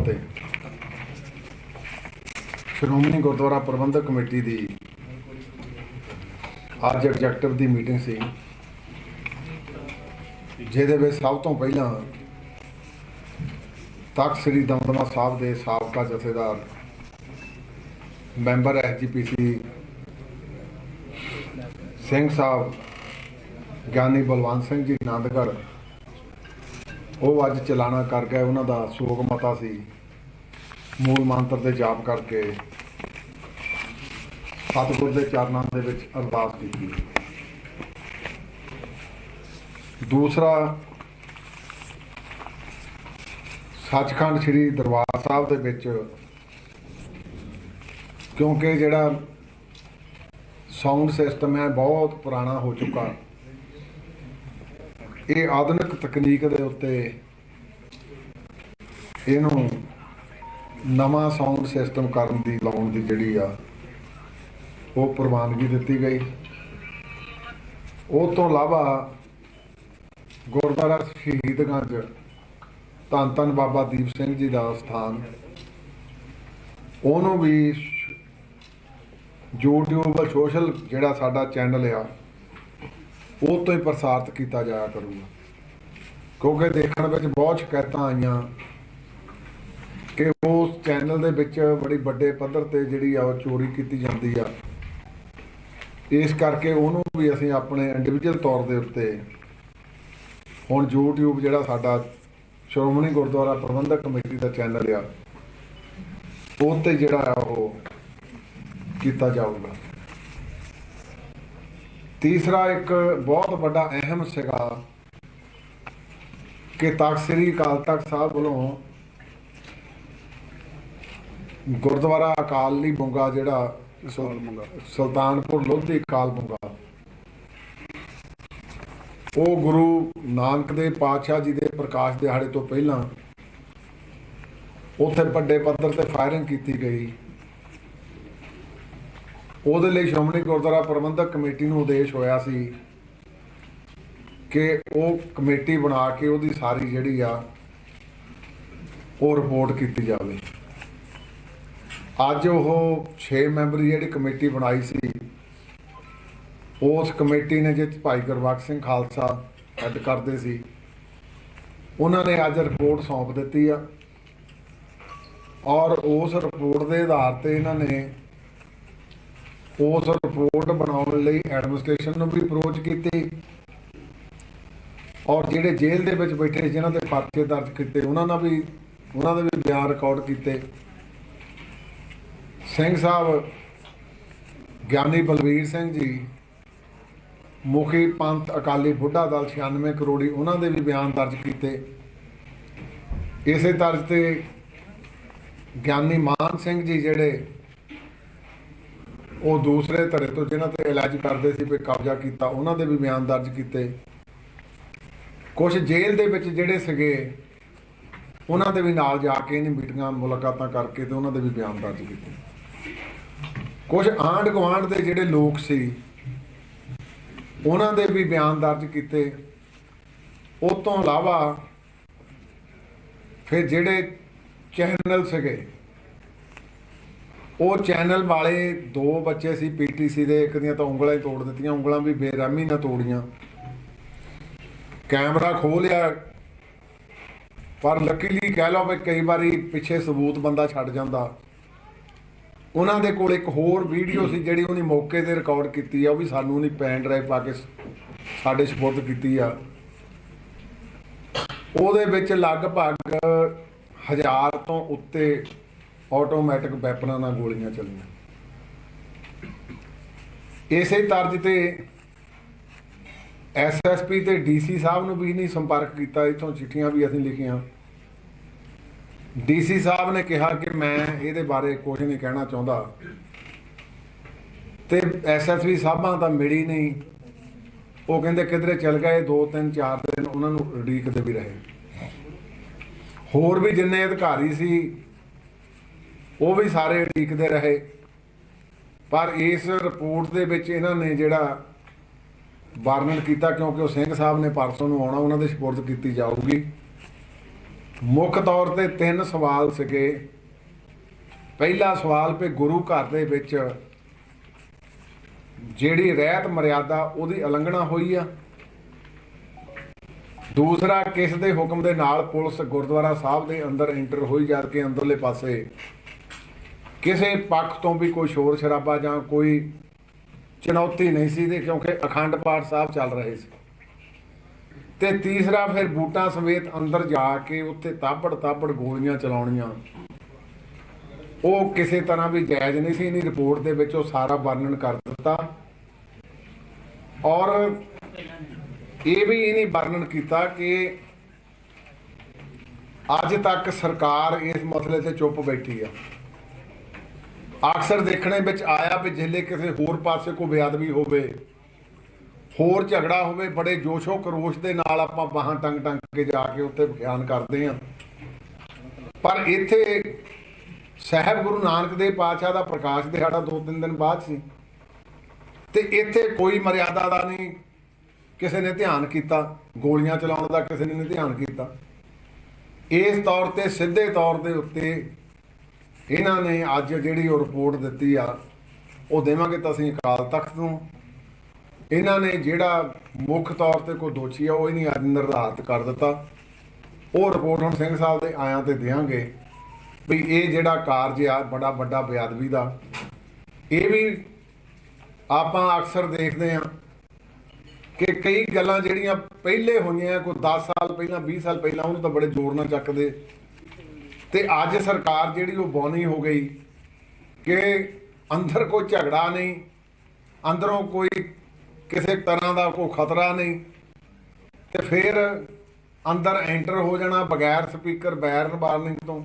ਫਤਿਹ। ਸ਼੍ਰੋਮਣੀ ਗੁਰਦੁਆਰਾ ਪ੍ਰਬੰਧਕ committee ਦੀ ਅੱਜ executive ਦੀ meeting ਸੀ। ਜਿਹਦੇ ਵਿੱਚ ਸਭ ਤੋਂ ਪਹਿਲਾਂ ਤਖਤ ਸ੍ਰੀ ਦਮਦਮਾ ਸਾਹਿਬ ਦੇ ਸਾਬਕਾ ਜਥੇਦਾਰ, ਮੈਂਬਰ ਐਸਜੀਪੀਸੀ ਸਿੰਘ ਸਾਹਿਬ, ਗਿਆਨੀ ਬਲਵੰਤ ਸਿੰਘ ਜੀ ਆਨੰਦਗੜ੍ਹ ਉਹ ਅੱਜ ਚਲਾਣਾ ਕਰ ਗਏ ਉਹਨਾਂ ਦਾ ਸੋਕ ਮਤਾ ਸੀ। ਮੂਲ ਮੰਤਰ ਦੇ ਜਾਪ ਕਰਕੇ ਸਤਿਗੁਰ ਦੇ ਚਰਨਾਂ ਦੇ ਵਿੱਚ ਅਰਦਾਸ ਕੀਤੀ। ਦੂਸਰਾ, ਸੱਚਖੰਡ ਸ੍ਰੀ ਦਰਬਾਰ ਸਾਹਿਬ ਦੇ ਵਿੱਚ ਕਿਉਂਕਿ ਜਿਹੜਾ ਸਾਊਂਡ ਸਿਸਟਮ ਹੈ, ਬਹੁਤ ਪੁਰਾਣਾ ਹੋ ਚੁੱਕਾ। ਇਹ ਆਧੁਨਿਕ ਤਕਨੀਕ ਦੇ ਉੱਤੇ ਇਹਨੂੰ ਨਵਾਂ ਸਾਊਂਡ ਸਿਸਟਮ ਕਰਨ ਦੀ, ਲਾਉਣ ਦੀ ਜਿਹੜੀ ਆ, ਉਹ ਪ੍ਰਵਾਨਗੀ ਦਿੱਤੀ ਗਈ। ਉਹ ਤੋਂ ਇਲਾਵਾ ਗੁਰਦੁਆਰਾ ਸ਼ਹੀਦਗੰਜ ਧੰਨ ਧੰਨ ਬਾਬਾ ਦੀਪ ਸਿੰਘ ਜੀ ਦਾ ਸਥਾਨ, ਉਹਨੂੰ ਵੀ YouTube ਸੋਸ਼ਲ ਜਿਹੜਾ ਸਾਡਾ ਚੈਨਲ ਆ। ਉਹ ਤੋਂ ਹੀ ਪ੍ਰਸਾਰਿਤ ਕੀਤਾ ਜਾਇਆ ਕਰੂਗਾ। ਕਿਉਂਕਿ ਦੇਖਣ ਵਿੱਚ ਬਹੁਤ ਸ਼ਿਕਾਇਤਾਂ ਆਈਆਂ ਕਿ ਉਸ ਚੈਨਲ ਦੇ ਵਿੱਚ ਬੜੀ ਵੱਡੇ ਪੱਧਰ ਤੇ ਜਿਹੜੀ ਆ ਉਹ ਚੋਰੀ ਕੀਤੀ ਜਾਂਦੀ ਆ। ਇਸ ਕਰਕੇ ਉਹਨੂੰ ਵੀ ਅਸੀਂ ਆਪਣੇ ਇੰਡੀਵਿਜੂਅਲ ਤੌਰ ਦੇ ਉੱਤੇ ਹੁਣ YouTube ਜਿਹੜਾ ਸਾਡਾ ਸ਼੍ਰੋਮਣੀ ਗੁਰਦੁਆਰਾ ਪ੍ਰਬੰਧਕ ਕਮੇਟੀ ਦਾ ਚੈਨਲ ਆ ਉਹ ਤੇ ਜਿਹੜਾ ਆ ਉਹ ਕੀਤਾ ਜਾਊਗਾ। ਤੀਸਰਾ ਇੱਕ ਬਹੁਤ ਵੱਡਾ ਅਹਿਮ ਸੀਗਾ ਕਿ ਤਖਤ ਸ੍ਰੀ ਅਕਾਲ ਤਖਤ ਸਾਹਿਬ ਵੱਲੋਂ ਗੁਰਦੁਆਰਾ ਅਕਾਲੀ ਬੁੰਗਾ ਜਿਹੜਾ ਸੁਲ- ਸੁਲਤਾਨਪੁਰ ਲੋਧੀ ਅਕਾਲ ਬੁੰਗਾ ਉਹ ਗੁਰੂ ਨਾਨਕ ਦੇਵ ਪਾਤਸ਼ਾਹ ਜੀ ਦੇ ਪ੍ਰਕਾਸ਼ ਦਿਹਾੜੇ ਤੋਂ ਪਹਿਲਾਂ ਉੱਥੇ ਵੱਡੇ ਪੱਧਰ ਤੇ ਫਾਇਰਿੰਗ ਕੀਤੀ ਗਈ। ਉਹਦੇ ਲਈ ਸ਼੍ਰੋਮਣੀ ਗੁਰਦੁਆਰਾ ਪ੍ਰਬੰਧਕ ਕਮੇਟੀ ਨੂੰ ਉਦੇਸ਼ ਹੋਇਆ ਸੀ ਕਿ ਉਹ ਕਮੇਟੀ ਬਣਾ ਕੇ ਉਹਦੀ ਸਾਰੀ ਜਿਹੜੀ ਆ, ਉਹ ਰਿਪੋਰਟ ਕੀਤੀ ਜਾਵੇ। ਅੱਜ ਉਹ 6 ਮੈਂਬਰੀ ਜਿਹੜੀ ਕਮੇਟੀ ਬਣਾਈ ਸੀ, ਉਸ ਕਮੇਟੀ ਨੇ ਜਿੱਥੇ ਭਾਈ ਗੁਰਬਖਸ਼ ਸਿੰਘ ਖਾਲਸਾ ਹੈੱਡ ਕਰਦੇ ਸੀ, ਉਹਨਾਂ ਨੇ ਅੱਜ ਰਿਪੋਰਟ ਸੌਂਪ ਦਿੱਤੀ ਆ। ਔਰ ਉਸ ਰਿਪੋਰਟ ਦੇ ਆਧਾਰ ਤੇ ਇਹਨਾਂ ਨੇ ਉਸ ਰਿਪੋਰਟ ਬਣਾਉਣ ਲਈ ਐਡਮਿਨਿਸਟ੍ਰੇਸ਼ਨ ਨੂੰ ਵੀ ਅਪਰੋਚ ਕੀਤੀ। ਔਰ ਜਿਹੜੇ ਜੇਲ੍ਹ ਦੇ ਵਿੱਚ ਬੈਠੇ ਜਿਨ੍ਹਾਂ ਦੇ ਪਰਚੇ ਦਰਜ ਕੀਤੇ, ਉਹਨਾਂ ਨਾਲ ਵੀ, ਉਹਨਾਂ ਦੇ ਵੀ ਬਿਆਨ ਰਿਕਾਰਡ ਕੀਤੇ। ਸਿੰਘ ਸਾਹਿਬ, ਗਿਆਨੀ ਬਲਵੀਰ ਸਿੰਘ ਜੀ, ਮੁਖੀ ਪੰਥ ਅਕਾਲੀ ਬੁੱਢਾ ਦਲ 96 ਕਰੋੜੀ, ਉਹਨਾਂ ਦੇ ਵੀ ਬਿਆਨ ਦਰਜ ਕੀਤੇ। ਇਸੇ ਤਰ੍ਹਾਂ ਤੇ ਗਿਆਨੀ ਮਾਨ ਸਿੰਘ ਜੀ ਜਿਹੜੇ ਉਹ ਦੂਸਰੇ ਧੜੇ ਤੋਂ ਜਿਨ੍ਹਾਂ ਤੇ ਇਲਾਜ ਕਰਦੇ ਸੀ, ਵੀ ਕਬਜ਼ਾ ਕੀਤਾ, ਉਹਨਾਂ ਦੇ ਵੀ ਬਿਆਨ ਦਰਜ ਕੀਤੇ। ਕੁਝ ਜੇਲ੍ਹ ਦੇ ਵਿੱਚ ਜਿਹੜੇ ਸੀਗੇ, ਉਹਨਾਂ ਦੇ ਵੀ ਨਾਲ ਜਾ ਕੇ ਇਹਨੇ ਮੀਟਿੰਗਾਂ, ਮੁਲਾਕਾਤਾਂ ਕਰਕੇ ਤੇ ਉਹਨਾਂ ਦੇ ਵੀ ਬਿਆਨ ਦਰਜ ਕੀਤੇ। ਕੁਝ ਆਂਢ ਗੁਆਂਢ ਦੇ ਜਿਹੜੇ ਲੋਕ ਸੀ, ਉਹਨਾਂ ਦੇ ਵੀ ਬਿਆਨ ਦਰਜ ਕੀਤੇ। ਉਹ ਤੋਂ ਇਲਾਵਾ ਫਿਰ ਜਿਹੜੇ ਚੈਨਲ ਸੀਗੇ ਉਹ ਚੈਨਲ ਵਾਲੇ ਦੋ ਬੱਚੇ ਸੀ ਪੀਟੀਸੀ ਦੇ, ਇੱਕ ਦੀਆਂ ਤਾਂ ਉਂਗਲਾਂ ਹੀ ਤੋੜ ਦਿੱਤੀਆਂ, ਉਂਗਲਾਂ ਵੀ ਬੇਰਹਿਮੀ ਨਾਲ ਤੋੜੀਆਂ। ਕੈਮਰਾ ਖੋਲਿਆ ਪਰ ਲੱਕੀਲੀ ਕਹਿ ਲਓ ਵੀ ਕਈ ਵਾਰੀ ਪਿੱਛੇ ਸਬੂਤ ਬੰਦਾ ਛੱਡ ਜਾਂਦਾ। ਉਹਨਾਂ ਦੇ ਕੋਲ ਇੱਕ ਹੋਰ ਵੀਡੀਓ ਸੀ ਜਿਹੜੀ ਉਹਨੇ ਮੌਕੇ ਤੇ ਰਿਕਾਰਡ ਕੀਤੀ ਆ, ਉਹ ਵੀ ਸਾਨੂੰ ਨਹੀਂ ਪੈਨ ਡਰਾਈਵ ਪਾ ਕੇ ਸਾਡੇ ਸਪੁਰਦ ਕੀਤੀ ਆ। ਉਹਦੇ ਵਿੱਚ ਲਗਭਗ ਹਜ਼ਾਰ ਤੋਂ ਉੱਤੇ ਆਟੋਮੈਟਿਕ ਵੈਪਨਾਂ ਨਾਲ ਗੋਲੀਆਂ ਚੱਲੀਆਂ। ਇਸੇ ਤਰਜ ਤੇ ਐਸਐਸਪੀ ਤੇ ਡੀਸੀ ਸਾਹਿਬ ਨੂੰ ਵੀ ਨਹੀਂ ਸੰਪਰਕ ਕੀਤਾ, ਇਥੋਂ ਚਿੱਠੀਆਂ ਵੀ ਅਸੀਂ ਲਿਖੀਆਂ। ਡੀਸੀ ਸਾਹਿਬ ਨੇ ਕਿਹਾ ਕਿ ਮੈਂ ਇਹਦੇ ਬਾਰੇ ਕੁਝ ਨਹੀਂ ਕਹਿਣਾ ਚਾਹੁੰਦਾ। ਤੇ ਐਸਐਸਪੀ ਸਾਹਿਬਾਂ ਤਾਂ ਮਿਲੀ ਨਹੀਂ। ਉਹ ਕਹਿੰਦੇ ਕਿਧਰੇ ਚਲ ਗਏ 2 3 4 ਦਿਨ ਉਹਨਾਂ ਨੂੰ ਉਡੀਕਦੇ ਵੀ ਰਹੇ। ਹੋਰ ਵੀ ਜਿੰਨੇ ਅਧਿਕਾਰੀ ਸੀ ਉਹ ਵੀ ਸਾਰੇ ਉਡੀਕਦੇ ਰਹੇ। ਪਰ ਇਸ ਰਿਪੋਰਟ ਦੇ ਵਿੱਚ ਇਹਨਾਂ ਨੇ ਜਿਹੜਾ ਵਰਣਨ ਕੀਤਾ, ਕਿਉਂਕਿ ਉਹ ਸਿੰਘ ਸਾਹਿਬ ਨੇ ਪਰਸੋਂ ਨੂੰ ਆਉਣਾ, ਉਹਨਾਂ ਦੇ ਸਪੁਰਦ ਕੀਤੀ ਜਾਊਗੀ। ਮੁੱਖ ਤੌਰ ਤੇ ਤਿੰਨ ਸਵਾਲ ਸੀਗੇ। ਪਹਿਲਾ ਸਵਾਲ ਵੀ ਗੁਰੂ ਘਰ ਦੇ ਵਿੱਚ ਜਿਹੜੀ ਰਹਿਤ ਮਰਿਆਦਾ ਉਹਦੀ ਉਲੰਘਣਾ ਹੋਈ ਆ। ਦੂਸਰਾ, ਕਿਸ ਦੇ ਹੁਕਮ ਦੇ ਨਾਲ ਪੁਲਿਸ ਗੁਰਦੁਆਰਾ ਸਾਹਿਬ ਦੇ ਅੰਦਰ ਐਂਟਰ ਹੋਈ ਜਦ ਕਿ ਅੰਦਰਲੇ ਪਾਸੇ ਕਿਸੇ ਪੱਖ ਤੋਂ ਵੀ ਕੋਈ ਸ਼ੋਰ ਸ਼ਰਾਬਾ ਜਾਂ ਕੋਈ ਚੁਣੌਤੀ ਨਹੀਂ ਸੀ ਦੇ ਕਿਉਂਕਿ ਅਖੰਡ ਪਾਠ ਸਾਹਿਬ ਚੱਲ ਰਹੇ ਸੀ। ਤੇ ਤੀਸਰਾ ਫਿਰ ਬੂਟਾਂ ਸਮੇਤ ਅੰਦਰ ਜਾ ਕੇ ਉੱਥੇ ਤਾਬੜ ਤਾਬੜ ਗੋਲੀਆਂ ਚਲਾਉਣੀਆਂ। ਉਹ ਕਿਸੇ ਤਰ੍ਹਾਂ ਵੀ ਜਾਇਜ਼ ਨਹੀਂ ਸੀ ਇਹਨੀ ਰਿਪੋਰਟ ਦੇ ਵਿੱਚ ਉਹ ਸਾਰਾ ਵਰਣਨ ਕਰ ਦਿੱਤਾ। ਔਰ ਇਹ ਵੀ ਇਹਨੇ ਵਰਣਨ ਕੀਤਾ ਕਿ ਅੱਜ ਤੱਕ ਸਰਕਾਰ ਇਸ ਮਸਲੇ ਤੇ ਚੁੱਪ ਬੈਠੀ ਆ। ਅਕਸਰ ਦੇਖਣੇ ਵਿੱਚ ਆਇਆ ਵੀ ਜਿੱਲੇ ਕਿਸੇ ਹੋਰ ਪਾਸੇ ਕੋਈ ਬੇਅਦਬੀ ਹੋਵੇ, ਹੋਰ ਝਗੜਾ ਹੋਵੇ, ਬੜੇ ਜੋਸ਼ੋ ਕਰੋਸ਼ ਦੇ ਨਾਲ ਆਪਾਂ ਬਾਹਾਂ ਟੰਗ ਟੰਗ ਕੇ ਜਾ ਕੇ ਉੱਥੇ ਬਿਆਨ ਕਰਦੇ ਆ ਪਰ ਇੱਥੇ ਸਾਹਿਬ ਗੁਰੂ ਨਾਨਕ ਦੇਵ ਪਾਤਸ਼ਾਹ ਦਾ ਪ੍ਰਕਾਸ਼ ਦਿਹਾੜਾ ਦੋ ਤਿੰਨ ਦਿਨ ਬਾਅਦ ਸੀ ਤੇ ਇੱਥੇ ਕੋਈ ਮਰਿਆਦਾ ਦਾ ਨਹੀਂ ਕਿਸੇ ਨੇ ਧਿਆਨ ਕੀਤਾ, ਗੋਲੀਆਂ ਚਲਾਉਣ ਦਾ ਕਿਸੇ ਨੇ ਨਹੀਂ ਧਿਆਨ ਕੀਤਾ। ਇਸ ਤੌਰ ਤੇ ਸਿੱਧੇ ਤੌਰ ਦੇ ਉੱਤੇ ਇਹਨਾਂ ਨੇ ਅੱਜ ਜਿਹੜੀ ਉਹ ਰਿਪੋਰਟ ਦਿੱਤੀ ਆ, ਉਹ ਦੇਵਾਂਗੇ ਤਾਂ ਅਸੀਂ ਅਕਾਲ ਤਖਤ ਨੂੰ। ਇਹਨਾਂ ਨੇ ਜਿਹੜਾ ਮੁੱਖ ਤੌਰ ਤੇ ਕੋਈ ਦੋਸ਼ੀ ਆ, ਉਹ ਹੀ ਨਹੀਂ ਅੱਜ ਨਿਰਧਾਰਤ ਕਰ ਦਿੱਤਾ। ਉਹ ਰਿਪੋਰਟ ਹੁਣ ਸਿੰਘ ਸਾਹਿਬ ਦੇ ਆਇਆਂ ਤੇ ਦੇਵਾਂਗੇ ਵੀ ਇਹ ਜਿਹੜਾ ਕਾਰਜ ਆ, ਬੜਾ ਵੱਡਾ ਬੇਅਦਬੀ ਦਾ। ਇਹ ਵੀ ਆਪਾਂ ਅਕਸਰ ਦੇਖਦੇ ਆ ਕਿ ਕਈ ਗੱਲਾਂ ਜਿਹੜੀਆਂ ਪਹਿਲੇ ਹੋਈਆਂ, ਕੋਈ 10 ਸਾਲ ਪਹਿਲਾਂ 20 ਸਾਲ ਪਹਿਲਾਂ, ਉਹਨੂੰ ਤਾਂ ਬੜੇ ਜ਼ੋਰ ਨਾਲ ਚੱਕਦੇ। ਤੇ ਅੱਜ ਸਰਕਾਰ ਜਿਹੜੀ ਉਹ ਬੌਨੀ ਹੋ ਗਈ ਕਿ ਅੰਦਰ ਕੋਈ ਝਗੜਾ ਨਹੀਂ, ਅੰਦਰੋਂ ਕੋਈ ਕਿਸੇ ਤਰ੍ਹਾਂ ਦਾ ਕੋਈ ਖਤਰਾ ਨਹੀਂ, ਤੇ ਫਿਰ ਅੰਦਰ ਐਂਟਰ ਹੋ ਜਾਣਾ ਬਗੈਰ ਸਪੀਕਰ ਬੈਰਨ ਵਾਰਨਿੰਗ ਤੋਂ,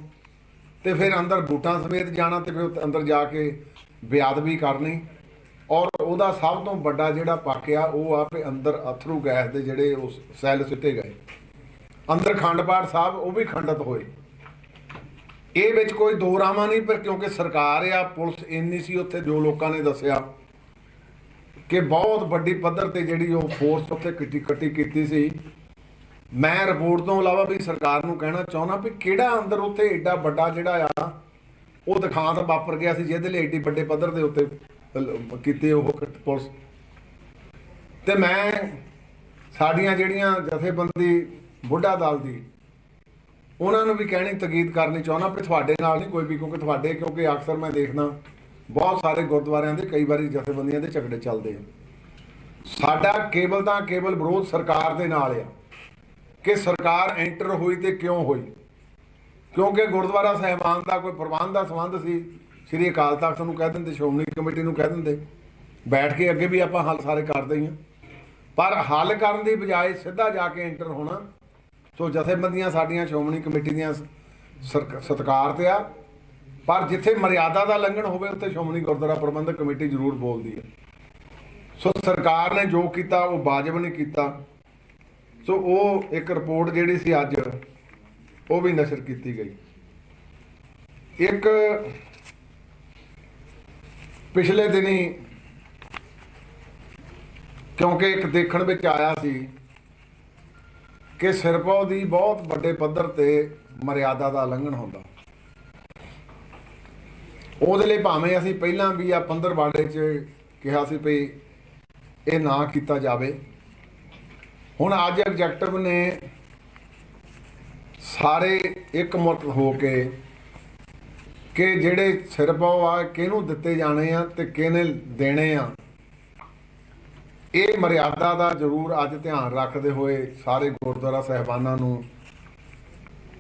ਤੇ ਫਿਰ ਅੰਦਰ ਬੂਟਾਂ ਸਮੇਤ ਜਾਣਾ ਤੇ ਫਿਰ ਅੰਦਰ ਜਾ ਕੇ ਬੇਅਦਬੀ ਕਰਨੀ, ਔਰ ਉਹਦਾ ਸਭ ਤੋਂ ਵੱਡਾ ਜਿਹੜਾ ਪੱਖ ਆ, ਉਹ ਆ ਵੀ ਅੰਦਰ ਅਥਰੂ ਗੈਸ ਦੇ ਜਿਹੜੇ ਉਸ ਸੈੱਲ ਸਿੱਟੇ ਗਏ। ਅੰਦਰ ਖੰਡ ਪਾਠ ਸਾਹਿਬ, ਉਹ ਵੀ ਖੰਡਿਤ ਹੋਏ। ਇਹ ਵਿੱਚ ਕੋਈ ਦੋ ਰਾਵਾਂ ਨਹੀਂ, ਪਰ ਕਿਉਂਕਿ ਸਰਕਾਰ ਆ, ਪੁਲਿਸ ਇੰਨੀ ਸੀ ਉੱਥੇ, ਜੋ ਲੋਕਾਂ ਨੇ ਦੱਸਿਆ ਕਿ ਬਹੁਤ ਵੱਡੀ ਪੱਧਰ ਤੇ ਜਿਹੜੀ ਉਹ ਫੋਰਸ ਉੱਥੇ ਕਿੱਟੀ ਕੱਟੀ ਕੀਤੀ ਸੀ। ਮੈਂ ਰਿਪੋਰਟ ਤੋਂ ਇਲਾਵਾ ਵੀ ਸਰਕਾਰ ਨੂੰ ਕਹਿਣਾ ਚਾਹੁੰਦਾ ਵੀ ਕਿਹੜਾ ਅੰਦਰ ਉੱਥੇ ਐਡਾ ਵੱਡਾ ਜਿਹੜਾ ਆ, ਉਹ ਦਿਖਾਂਤ ਵਾਪਰ ਗਿਆ ਸੀ, ਜਿਹਦੇ ਲਈ ਐਡੀ ਵੱਡੇ ਪੱਧਰ ਦੇ ਉੱਤੇ ਕੀਤੇ ਉਹ ਪੁਲਿਸ। ਤੇ ਮੈਂ ਸਾਡੀਆਂ ਜਿਹੜੀਆਂ ਜਥੇਬੰਦੀ, ਬੁੱਢਾ ਦਲ ਦੀ ਉਹਨਾਂ ਨੂੰ ਵੀ ਕਹਿਣੀ ਤਕੀਦ ਕਰਨੀ ਚਾਹੁੰਦਾ ਵੀ ਤੁਹਾਡੇ ਨਾਲ ਨਹੀਂ ਕੋਈ ਵੀ, ਕਿਉਂਕਿ ਤੁਹਾਡੇ, ਕਿਉਂਕਿ ਅਕਸਰ ਮੈਂ ਦੇਖਦਾ, ਬਹੁਤ ਸਾਰੇ ਗੁਰਦੁਆਰਿਆਂ ਦੇ ਕਈ ਵਾਰੀ ਜਥੇਬੰਦੀਆਂ ਦੇ ਝਗੜੇ ਚੱਲਦੇ ਆ। ਸਾਡਾ ਕੇਵਲ ਤਾਂ ਕੇਵਲ ਵਿਰੋਧ ਸਰਕਾਰ ਦੇ ਨਾਲ ਆ, ਕਿ ਸਰਕਾਰ ਐਂਟਰ ਹੋਈ ਤੇ ਕਿਉਂ ਹੋਈ? ਕਿਉਂਕਿ ਗੁਰਦੁਆਰਾ ਸਾਹਿਬਾਨ ਦਾ ਕੋਈ ਪ੍ਰਬੰਧ ਦਾ ਸੰਬੰਧ ਸੀ, ਸ੍ਰੀ ਅਕਾਲ ਤਖਤ ਨੂੰ ਕਹਿ ਦਿੰਦੇ, ਸ਼੍ਰੋਮਣੀ ਕਮੇਟੀ ਨੂੰ ਕਹਿ ਦਿੰਦੇ, ਬੈਠ ਕੇ ਅੱਗੇ ਵੀ ਆਪਾਂ ਹੱਲ ਸਾਰੇ ਕਰਦੇ ਹੀ ਆ। ਪਰ ਹੱਲ ਕਰਨ ਦੀ ਬਜਾਏ ਸਿੱਧਾ ਜਾ ਕੇ ਐਂਟਰ ਹੋਣਾ ਸੋ ਜਥੇਬੰਦੀਆਂ ਸਾਡੀਆਂ, ਸ਼੍ਰੋਮਣੀ ਕਮੇਟੀ ਦੀਆਂ ਸਰਕ- ਸਤਿਕਾਰ ਤੇ ਆ। ਪਰ ਜਿੱਥੇ ਮਰਿਆਦਾ ਦਾ ਲੰਘਣ ਹੋਵੇ, ਉੱਥੇ ਸ਼੍ਰੋਮਣੀ ਗੁਰਦੁਆਰਾ ਪ੍ਰਬੰਧਕ ਕਮੇਟੀ ਜ਼ਰੂਰ ਬੋਲਦੀ ਹੈ। ਸੋ ਸਰਕਾਰ ਨੇ ਜੋ ਕੀਤਾ, ਉਹ ਵਾਜਬ ਨਹੀਂ ਕੀਤਾ। ਸੋ ਉਹ ਇੱਕ ਰਿਪੋਰਟ ਜਿਹੜੀ ਸੀ ਅੱਜ, ਉਹ ਵੀ ਨਸ਼ਰ ਕੀਤੀ ਗਈ। ਇੱਕ ਪਿਛਲੇ ਦਿਨੀ, ਕਿਉਂਕਿ ਇੱਕ ਦੇਖਣ ਵਿੱਚ ਆਇਆ ਸੀ ਕਿ ਸਿਰਪੋ ਦੀ ਬਹੁਤ ਵੱਡੇ ਪੱਧਰ ਤੇ ਮਰਿਆਦਾ ਦਾ ਉਲੰਘਣ ਹੁੰਦਾ। ਉਹਦੇ ਲਈ ਭਾਵੇਂ ਅਸੀਂ ਪਹਿਲਾਂ ਵੀ ਆ ਪੰਦਰਵਾੜੇ 'ਚ ਕਿਹਾ ਸੀ ਵੀ ਇਹ ਨਾ ਕੀਤਾ ਜਾਵੇ। ਹੁਣ ਅੱਜ ਐਗਜੈਕਟਿਵ ਨੇ ਸਾਰੇ ਇੱਕ ਮੁੱਤ ਹੋ ਕੇ ਕਿ ਜਿਹੜੇ ਸਿਰਪਾਉ ਆ ਕਿਹਨੂੰ ਦਿੱਤੇ ਜਾਣੇ ਆ ਤੇ ਕਿਹਨੇ ਦੇਣੇ ਆ। ਇਹ ਮਰਿਆਦਾ ਦਾ ਜ਼ਰੂਰ ਅੱਜ ਧਿਆਨ ਰੱਖਦੇ ਹੋਏ ਸਾਰੇ ਗੁਰਦੁਆਰਾ ਸਹਿਬਾਨਾਂ ਨੂੰ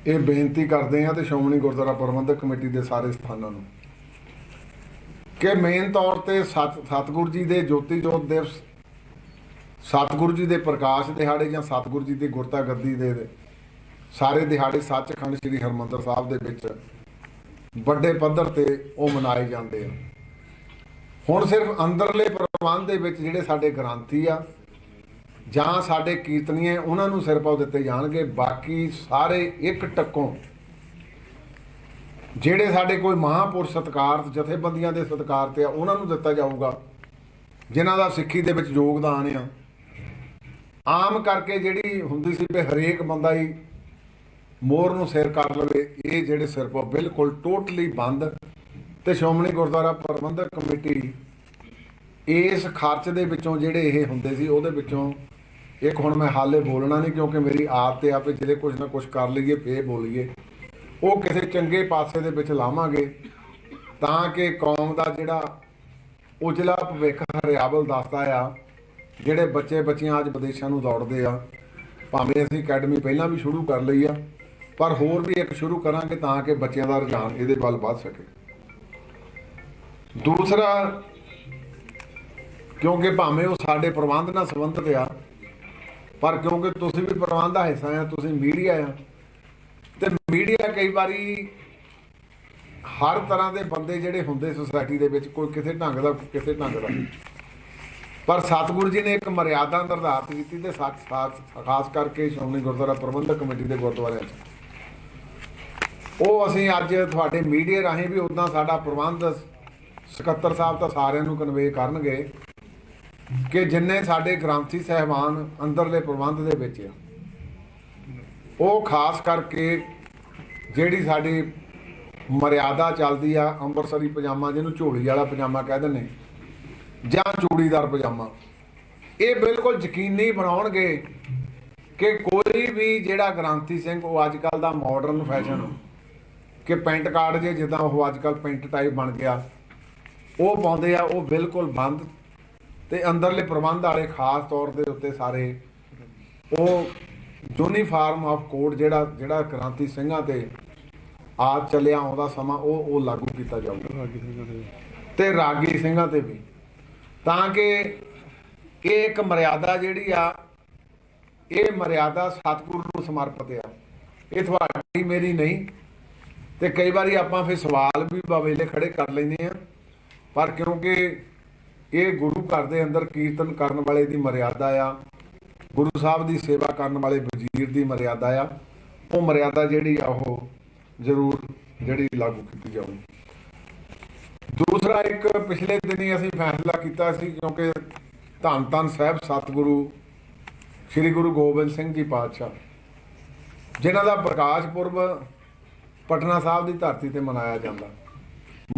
ਇਹ ਬੇਨਤੀ ਕਰਦੇ ਹਾਂ ਤੇ ਸ਼੍ਰੋਮਣੀ ਗੁਰਦੁਆਰਾ ਪ੍ਰਬੰਧਕ ਕਮੇਟੀ ਦੇ ਸਾਰੇ ਸਥਾਨਾਂ ਨੂੰ ਕਿ ਮੇਨ ਤੌਰ ਤੇ ਸਤ, ਸਤਿਗੁਰੂ ਜੀ ਦੇ ਜੋਤੀ ਜੋਤ ਦਿਵਸ, ਸਤਿਗੁਰੂ ਜੀ ਦੇ ਪ੍ਰਕਾਸ਼ ਦਿਹਾੜੇ ਜਾਂ ਸਤਿਗੁਰੂ ਜੀ ਦੀ ਗੁਰਤਾ ਗੱਦੀ ਦੇ ਸਾਰੇ ਦਿਹਾੜੇ ਸੱਚਖੰਡ ਸ੍ਰੀ ਹਰਮੰਦਰ ਸਾਹਿਬ ਦੇ ਵਿੱਚ ਵੱਡੇ ਪੱਧਰ ਤੇ ਉਹ ਮਨਾਏ ਜਾਂਦੇ ਆ ਹੁਣ ਸਿਰਫ ਅੰਦਰਲੇ ਪ੍ਰਬੰਧ ਦੇ ਵਿੱਚ ਜਿਹੜੇ ਸਾਡੇ ਗ੍ਰੰਥੀ ਆ, ਜਾਂ ਸਾਡੇ ਕੀਰਤਨੀਏ, ਉਹਨਾਂ ਨੂੰ ਸਿਰ ਪਾਉ ਦਿੱਤੇ ਜਾਣਗੇ, ਬਾਕੀ ਸਾਰੇ ਇੱਕ ਟੱਕੋਂ ਜਿਹੜੇ ਸਾਡੇ ਕੋਈ ਮਹਾਪੁਰਸ਼ ਸਤਕਾਰ, ਜਥੇਬੰਦੀਆਂ ਦੇ ਸਤਕਾਰ ਤੇ ਆ, ਉਹਨਾਂ ਨੂੰ ਦਿੱਤਾ ਜਾਊਗਾ, ਜਿਨ੍ਹਾਂ ਦਾ ਸਿੱਖੀ ਦੇ ਵਿੱਚ ਯੋਗਦਾਨ ਆ। ਆਮ ਕਰਕੇ ਜਿਹੜੀ ਹੁੰਦੀ ਸੀ ਵੀ ਹਰੇਕ ਬੰਦਾ ਹੀ ਮੋਰ ਨੂੰ ਸਿਰ ਕਰ ਲਵੇ, ਇਹ ਜਿਹੜੇ ਸਿਰਫ ਬਿਲਕੁਲ, ਟੋਟਲੀ ਬੰਦ ਤੇ ਸ਼੍ਰੋਮਣੀ ਗੁਰਦੁਆਰਾ ਪ੍ਰਬੰਧਕ ਕਮੇਟੀ ਇਸ ਖਰਚ ਦੇ ਵਿੱਚੋਂ ਜਿਹੜੇ ਇਹ ਹੁੰਦੇ ਸੀ, ਉਹਦੇ ਵਿੱਚੋਂ ਇੱਕ ਹੁਣ ਮੈਂ ਹਾਲੇ ਬੋਲਣਾ ਨਹੀਂ, ਕਿਉਂਕਿ ਮੇਰੀ ਆਦਤ ਆ ਵੀ ਜਿਹੜੇ ਕੁਝ ਨਾ ਕੁਝ ਕਰ ਲਈਏ, ਫੇਰ ਬੋਲੀਏ। ਉਹ ਕਿਸੇ ਚੰਗੇ ਪਾਸੇ ਦੇ ਵਿੱਚ ਲਾਵਾਂਗੇ, ਤਾਂ ਕਿ ਕੌਮ ਦਾ ਜਿਹੜਾ ਉਜਲਾ ਭਵਿੱਖ ਹਰਿਆਵਲ ਦੱਸਦਾ ਆ, ਜਿਹੜੇ ਬੱਚੇ ਬੱਚੀਆਂ ਅੱਜ ਵਿਦੇਸ਼ਾਂ ਨੂੰ ਦੌੜਦੇ ਆ, ਭਾਵੇਂ ਅਸੀਂ ਅਕੈਡਮੀ ਪਹਿਲਾਂ ਵੀ ਸ਼ੁਰੂ ਕਰ ਲਈ ਆ, ਪਰ ਹੋਰ ਵੀ ਇੱਕ ਸ਼ੁਰੂ ਕਰਾਂਗੇ ਤਾਂ ਕਿ ਬੱਚਿਆਂ ਦਾ ਰੁਝਾਨ ਇਹਦੇ ਵੱਲ ਵੱਧ ਸਕੇ। ਦੂਸਰਾ, ਕਿਉਂਕਿ ਭਾਵੇਂ ਉਹ ਸਾਡੇ ਪ੍ਰਬੰਧ ਨਾਲ ਸੰਬੰਧਿਤ ਆ, ਪਰ ਕਿਉਂਕਿ ਤੁਸੀਂ ਵੀ ਪ੍ਰਬੰਧ ਦਾ ਹਿੱਸਾ ਆ, ਤੁਸੀਂ ਮੀਡੀਆ ਆ, ਤੇ ਮੀਡੀਆ ਕਈ ਵਾਰੀ ਹਰ ਤਰ੍ਹਾਂ ਦੇ ਬੰਦੇ ਜਿਹੜੇ ਹੁੰਦੇ ਸੋਸਾਇਟੀ ਦੇ ਵਿੱਚ ਕੋਈ ਕਿਸੇ ਢੰਗ ਦਾ ਕਿਸੇ ਢੰਗ ਦਾ। ਪਰ ਸਤਿਗੁਰੂ ਜੀ ਨੇ ਇੱਕ ਮਰਿਆਦਾ ਨਿਰਧਾਰਤ ਕੀਤੀ ਤੇ ਸੱਚ ਸਾਥ ਖਾਸ ਕਰਕੇ ਸ਼੍ਰੋਮਣੀ ਗੁਰਦੁਆਰਾ ਪ੍ਰਬੰਧਕ ਕਮੇਟੀ ਦੇ ਗੁਰਦੁਆਰਿਆਂ 'ਚ। ਉਹ ਅਸੀਂ ਅੱਜ ਤੁਹਾਡੇ ਮੀਡੀਆ ਰਾਹੀਂ ਵੀ ਉਦਾਂ ਸਾਡਾ ਪ੍ਰਬੰਧ ਸਕੱਤਰ ਸਾਹਿਬ ਤਾਂ ਸਾਰਿਆਂ ਨੂੰ ਕਨਵੇ ਕਰਨਗੇ ਕਿ ਜਿੰਨੇ ਸਾਡੇ ਗ੍ਰੰਥੀ ਸਹਿਬਾਨ ਅੰਦਰਲੇ ਪ੍ਰਬੰਧ ਦੇ ਵਿੱਚ ਆ, ਉਹ ਖਾਸ ਕਰਕੇ ਜਿਹੜੀ ਸਾਡੀ ਮਰਿਆਦਾ ਚੱਲਦੀ ਆ, ਅੰਮ੍ਰਿਤਸਰੀ ਪਜਾਮਾ ਜਿਹਨੂੰ ਝੋਲੀ ਵਾਲਾ ਪਜਾਮਾ ਕਹਿ ਦਿੰਦੇ ਜਾਂ ਚੂੜੀਦਾਰ ਪਜਾਮਾ, ਇਹ ਬਿਲਕੁਲ ਯਕੀਨੀ ਬਣਾਉਣਗੇ ਕਿ ਕੋਈ ਵੀ ਜਿਹੜਾ ਗ੍ਰਾਂਤੀ ਸਿੰਘ, ਉਹ ਅੱਜ ਕੱਲ ਦਾ ਮਾਡਰਨ ਫੈਸ਼ਨ ਕਿ ਪੈਂਟ ਕਾਰਡ ਜੇ ਜਿੱਦਾਂ ਉਹ ਅੱਜ ਕੱਲ ਪੈਂਟ ਟਾਈਪ ਬਣ ਗਿਆ ਉਹ ਪਾਉਂਦੇ ਆ ਉਹ ਬਿਲਕੁਲ ਬੰਦ ਤੇ ਅੰਦਰਲੇ ਪ੍ਰਬੰਧ ਵਾਲੇ ਖਾਸ ਤੌਰ ਦੇ ਉੱਤੇ ਸਾਰੇ ਉਹ ਯੂਨੀਫਾਰਮ ਆਫ ਕੋਡ ਜਿਹੜਾ ਜਿਹੜਾ ਕ੍ਰਾਂਤੀ ਸਿੰਘਾਂ ਤੇ ਆ ਚੱਲਿਆ ਆਉਂਦਾ ਸਮਾਂ ਉਹ ਉਹ ਲਾਗੂ ਕੀਤਾ ਜਾਊਗਾ। ਤੇ ਰਾਗੀ ਸਿੰਘਾਂ ਤੇ ਵੀ। ਤਾਂ ਕਿ ਇਹ ਇੱਕ ਮਰਿਆਦਾ ਜਿਹੜੀ ਆ ਇਹ ਮਰਿਆਦਾ ਸਤਿਗੁਰੂ ਨੂੰ ਸਮਰਪਿਤ ਆ। ਇਹ ਤੁਹਾਡੀ ਮੇਰੀ ਨਹੀਂ ਤੇ ਕਈ ਵਾਰੀ ਆਪਾਂ ਫਿਰ ਸਵਾਲ ਵੀ ਬਵੇਲੇ ਖੜੇ ਕਰ ਲੈਂਦੇ ਆ। ਪਰ ਕਿਉਂਕਿ ਇਹ ਗੁਰੂ ਘਰ ਦੇ ਅੰਦਰ ਕੀਰਤਨ ਕਰਨ ਵਾਲੇ ਦੀ ਮਰਿਆਦਾ ਆ, ਗੁਰੂ ਸਾਹਿਬ ਦੀ ਸੇਵਾ ਕਰਨ ਵਾਲੇ ਵਜ਼ੀਰ ਦੀ ਮਰਿਆਦਾ ਆ, ਉਹ ਮਰਿਆਦਾ ਜਿਹੜੀ ਆ ਉਹ ਜ਼ਰੂਰ ਜਿਹੜੀ ਲਾਗੂ ਕੀਤੀ ਜਾਊਗੀ। ਦੂਸਰਾ ਇੱਕ ਪਿਛਲੇ ਦਿਨੀ ਅਸੀਂ ਫੈਸਲਾ ਕੀਤਾ ਸੀ ਕਿਉਂਕਿ ਧੰਨ ਧੰਨ ਸਾਹਿਬ ਸਤਿਗੁਰੂ, ਸ੍ਰੀ ਗੁਰੂ ਗੋਬਿੰਦ ਸਿੰਘ ਜੀ ਪਾਤਸ਼ਾਹ, ਜਿਨ੍ਹਾਂ ਦਾ ਪ੍ਰਕਾਸ਼ ਪੁਰਬ ਪਟਨਾ ਸਾਹਿਬ ਦੀ ਧਰਤੀ ਤੇ ਮਨਾਇਆ ਜਾਂਦਾ।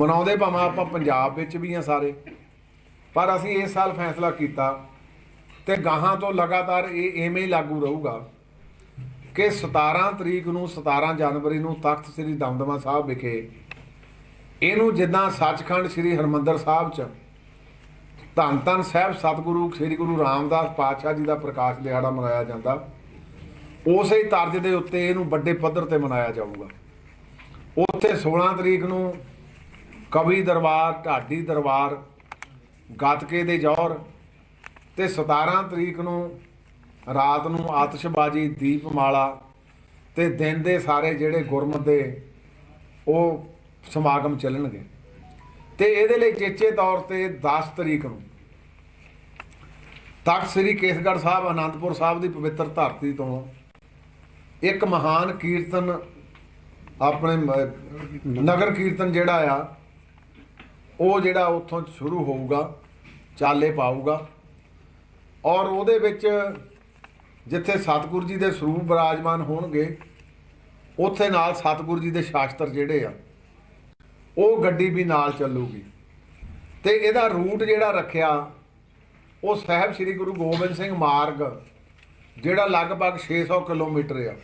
ਮਨਾਉਂਦੇ ਭਾਵੇਂ ਆਪਾਂ ਪੰਜਾਬ ਵਿੱਚ ਵੀ ਆ ਸਾਰੇ। ਪਰ ਅਸੀਂ ਇਸ ਸਾਲ ਫੈਸਲਾ ਕੀਤਾ ਤੇ ਗਾਹਾਂ ਤੋਂ ਲਗਾਤਾਰ ਇਹ ਐਵੇਂ ਹੀ ਲਾਗੂ ਰਹੂਗਾ ਕਿ 17 ਤਰੀਕ ਨੂੰ 17 ਜਨਵਰੀ ਨੂੰ ਤਖਤ ਸ੍ਰੀ ਦਮਦਮਾ ਸਾਹਿਬ ਵਿਖੇ ਇਹਨੂੰ ਜਿੱਦਾਂ ਸੱਚਖੰਡ ਸ੍ਰੀ ਹਰਮੰਦਰ ਸਾਹਿਬ ਚ ਧੰਨ ਧੰਨ ਸਾਹਿਬ ਸਤਿਗੁਰੂ ਸ੍ਰੀ ਗੁਰੂ ਰਾਮਦਾਸ ਪਾਤਸ਼ਾਹ ਜੀ ਦਾ ਪ੍ਰਕਾਸ਼ ਦਿਹਾੜਾ ਮਨਾਇਆ ਜਾਂਦਾ, ਉਸੇ ਤਰਜ਼ ਦੇ ਉੱਤੇ ਇਹਨੂੰ ਵੱਡੇ ਪੱਧਰ ਤੇ ਮਨਾਇਆ ਜਾਊਗਾ। ਉੱਥੇ 16 ਤਰੀਕ ਨੂੰ ਕਵੀ ਦਰਬਾਰ, ਢਾਡੀ ਦਰਬਾਰ, ਗੱਤਕੇ ਦੇ ਜੌਹਰ ਤੇ 17 ਤਰੀਕ ਨੂੰ ਰਾਤ ਨੂੰ ਆਤਿਸ਼ਬਾਜ਼ੀ ਦੀਪਮਾਲਾ ਤੇ ਦਿਨ ਦੇ ਸਾਰੇ ਜਿਹੜੇ ਗੁਰਮਤ ਦੇ ਉਹ ਸਮਾਗਮ ਚੱਲਣਗੇ। ਤੇ ਇਹਦੇ ਲਈ ਚੇਚੇ ਤੌਰ ਤੇ 10 ਤਰੀਕ ਨੂੰ ਤਖਤ ਸ੍ਰੀ ਕੇਸਗੜ੍ਹ ਸਾਹਿਬ, ਅਨੰਦਪੁਰ ਸਾਹਿਬ ਦੀ ਪਵਿੱਤਰ ਧਰਤੀ ਤੋਂ ਇੱਕ ਮਹਾਨ ਕੀਰਤਨ ਆਪਣੇ ਨਗਰ ਕੀਰਤਨ ਜਿਹੜਾ ਆ ਉਹ ਜਿਹੜਾ ਉੱਥੋਂ ਸ਼ੁਰੂ ਹੋਊਗਾ, ਚਾਲੇ ਪਾਊਗਾ। ਔਰ ਉਹਦੇ ਵਿੱਚ ਜਿੱਥੇ ਸਤਿਗੁਰੂ ਜੀ ਦੇ ਸਰੂਪ ਬਿਰਾਜਮਾਨ ਹੋਣਗੇ, ਉੱਥੇ ਨਾਲ ਸਤਿਗੁਰੂ ਜੀ ਦੇ ਸ਼ਾਸਤਰ ਜਿਹੜੇ ਆ, ਉਹ ਗੱਡੀ ਵੀ ਨਾਲ ਚੱਲੂਗੀ। ਤੇ ਇਹਦਾ ਰੂਟ ਜਿਹੜਾ ਰੱਖਿਆ, ਉਹ ਸਾਹਿਬ ਸ੍ਰੀ ਗੁਰੂ ਗੋਬਿੰਦ ਸਿੰਘ ਮਾਰਗ, ਜਿਹੜਾ ਲਗਭਗ 600 ਕਿਲੋਮੀਟਰ ਆ।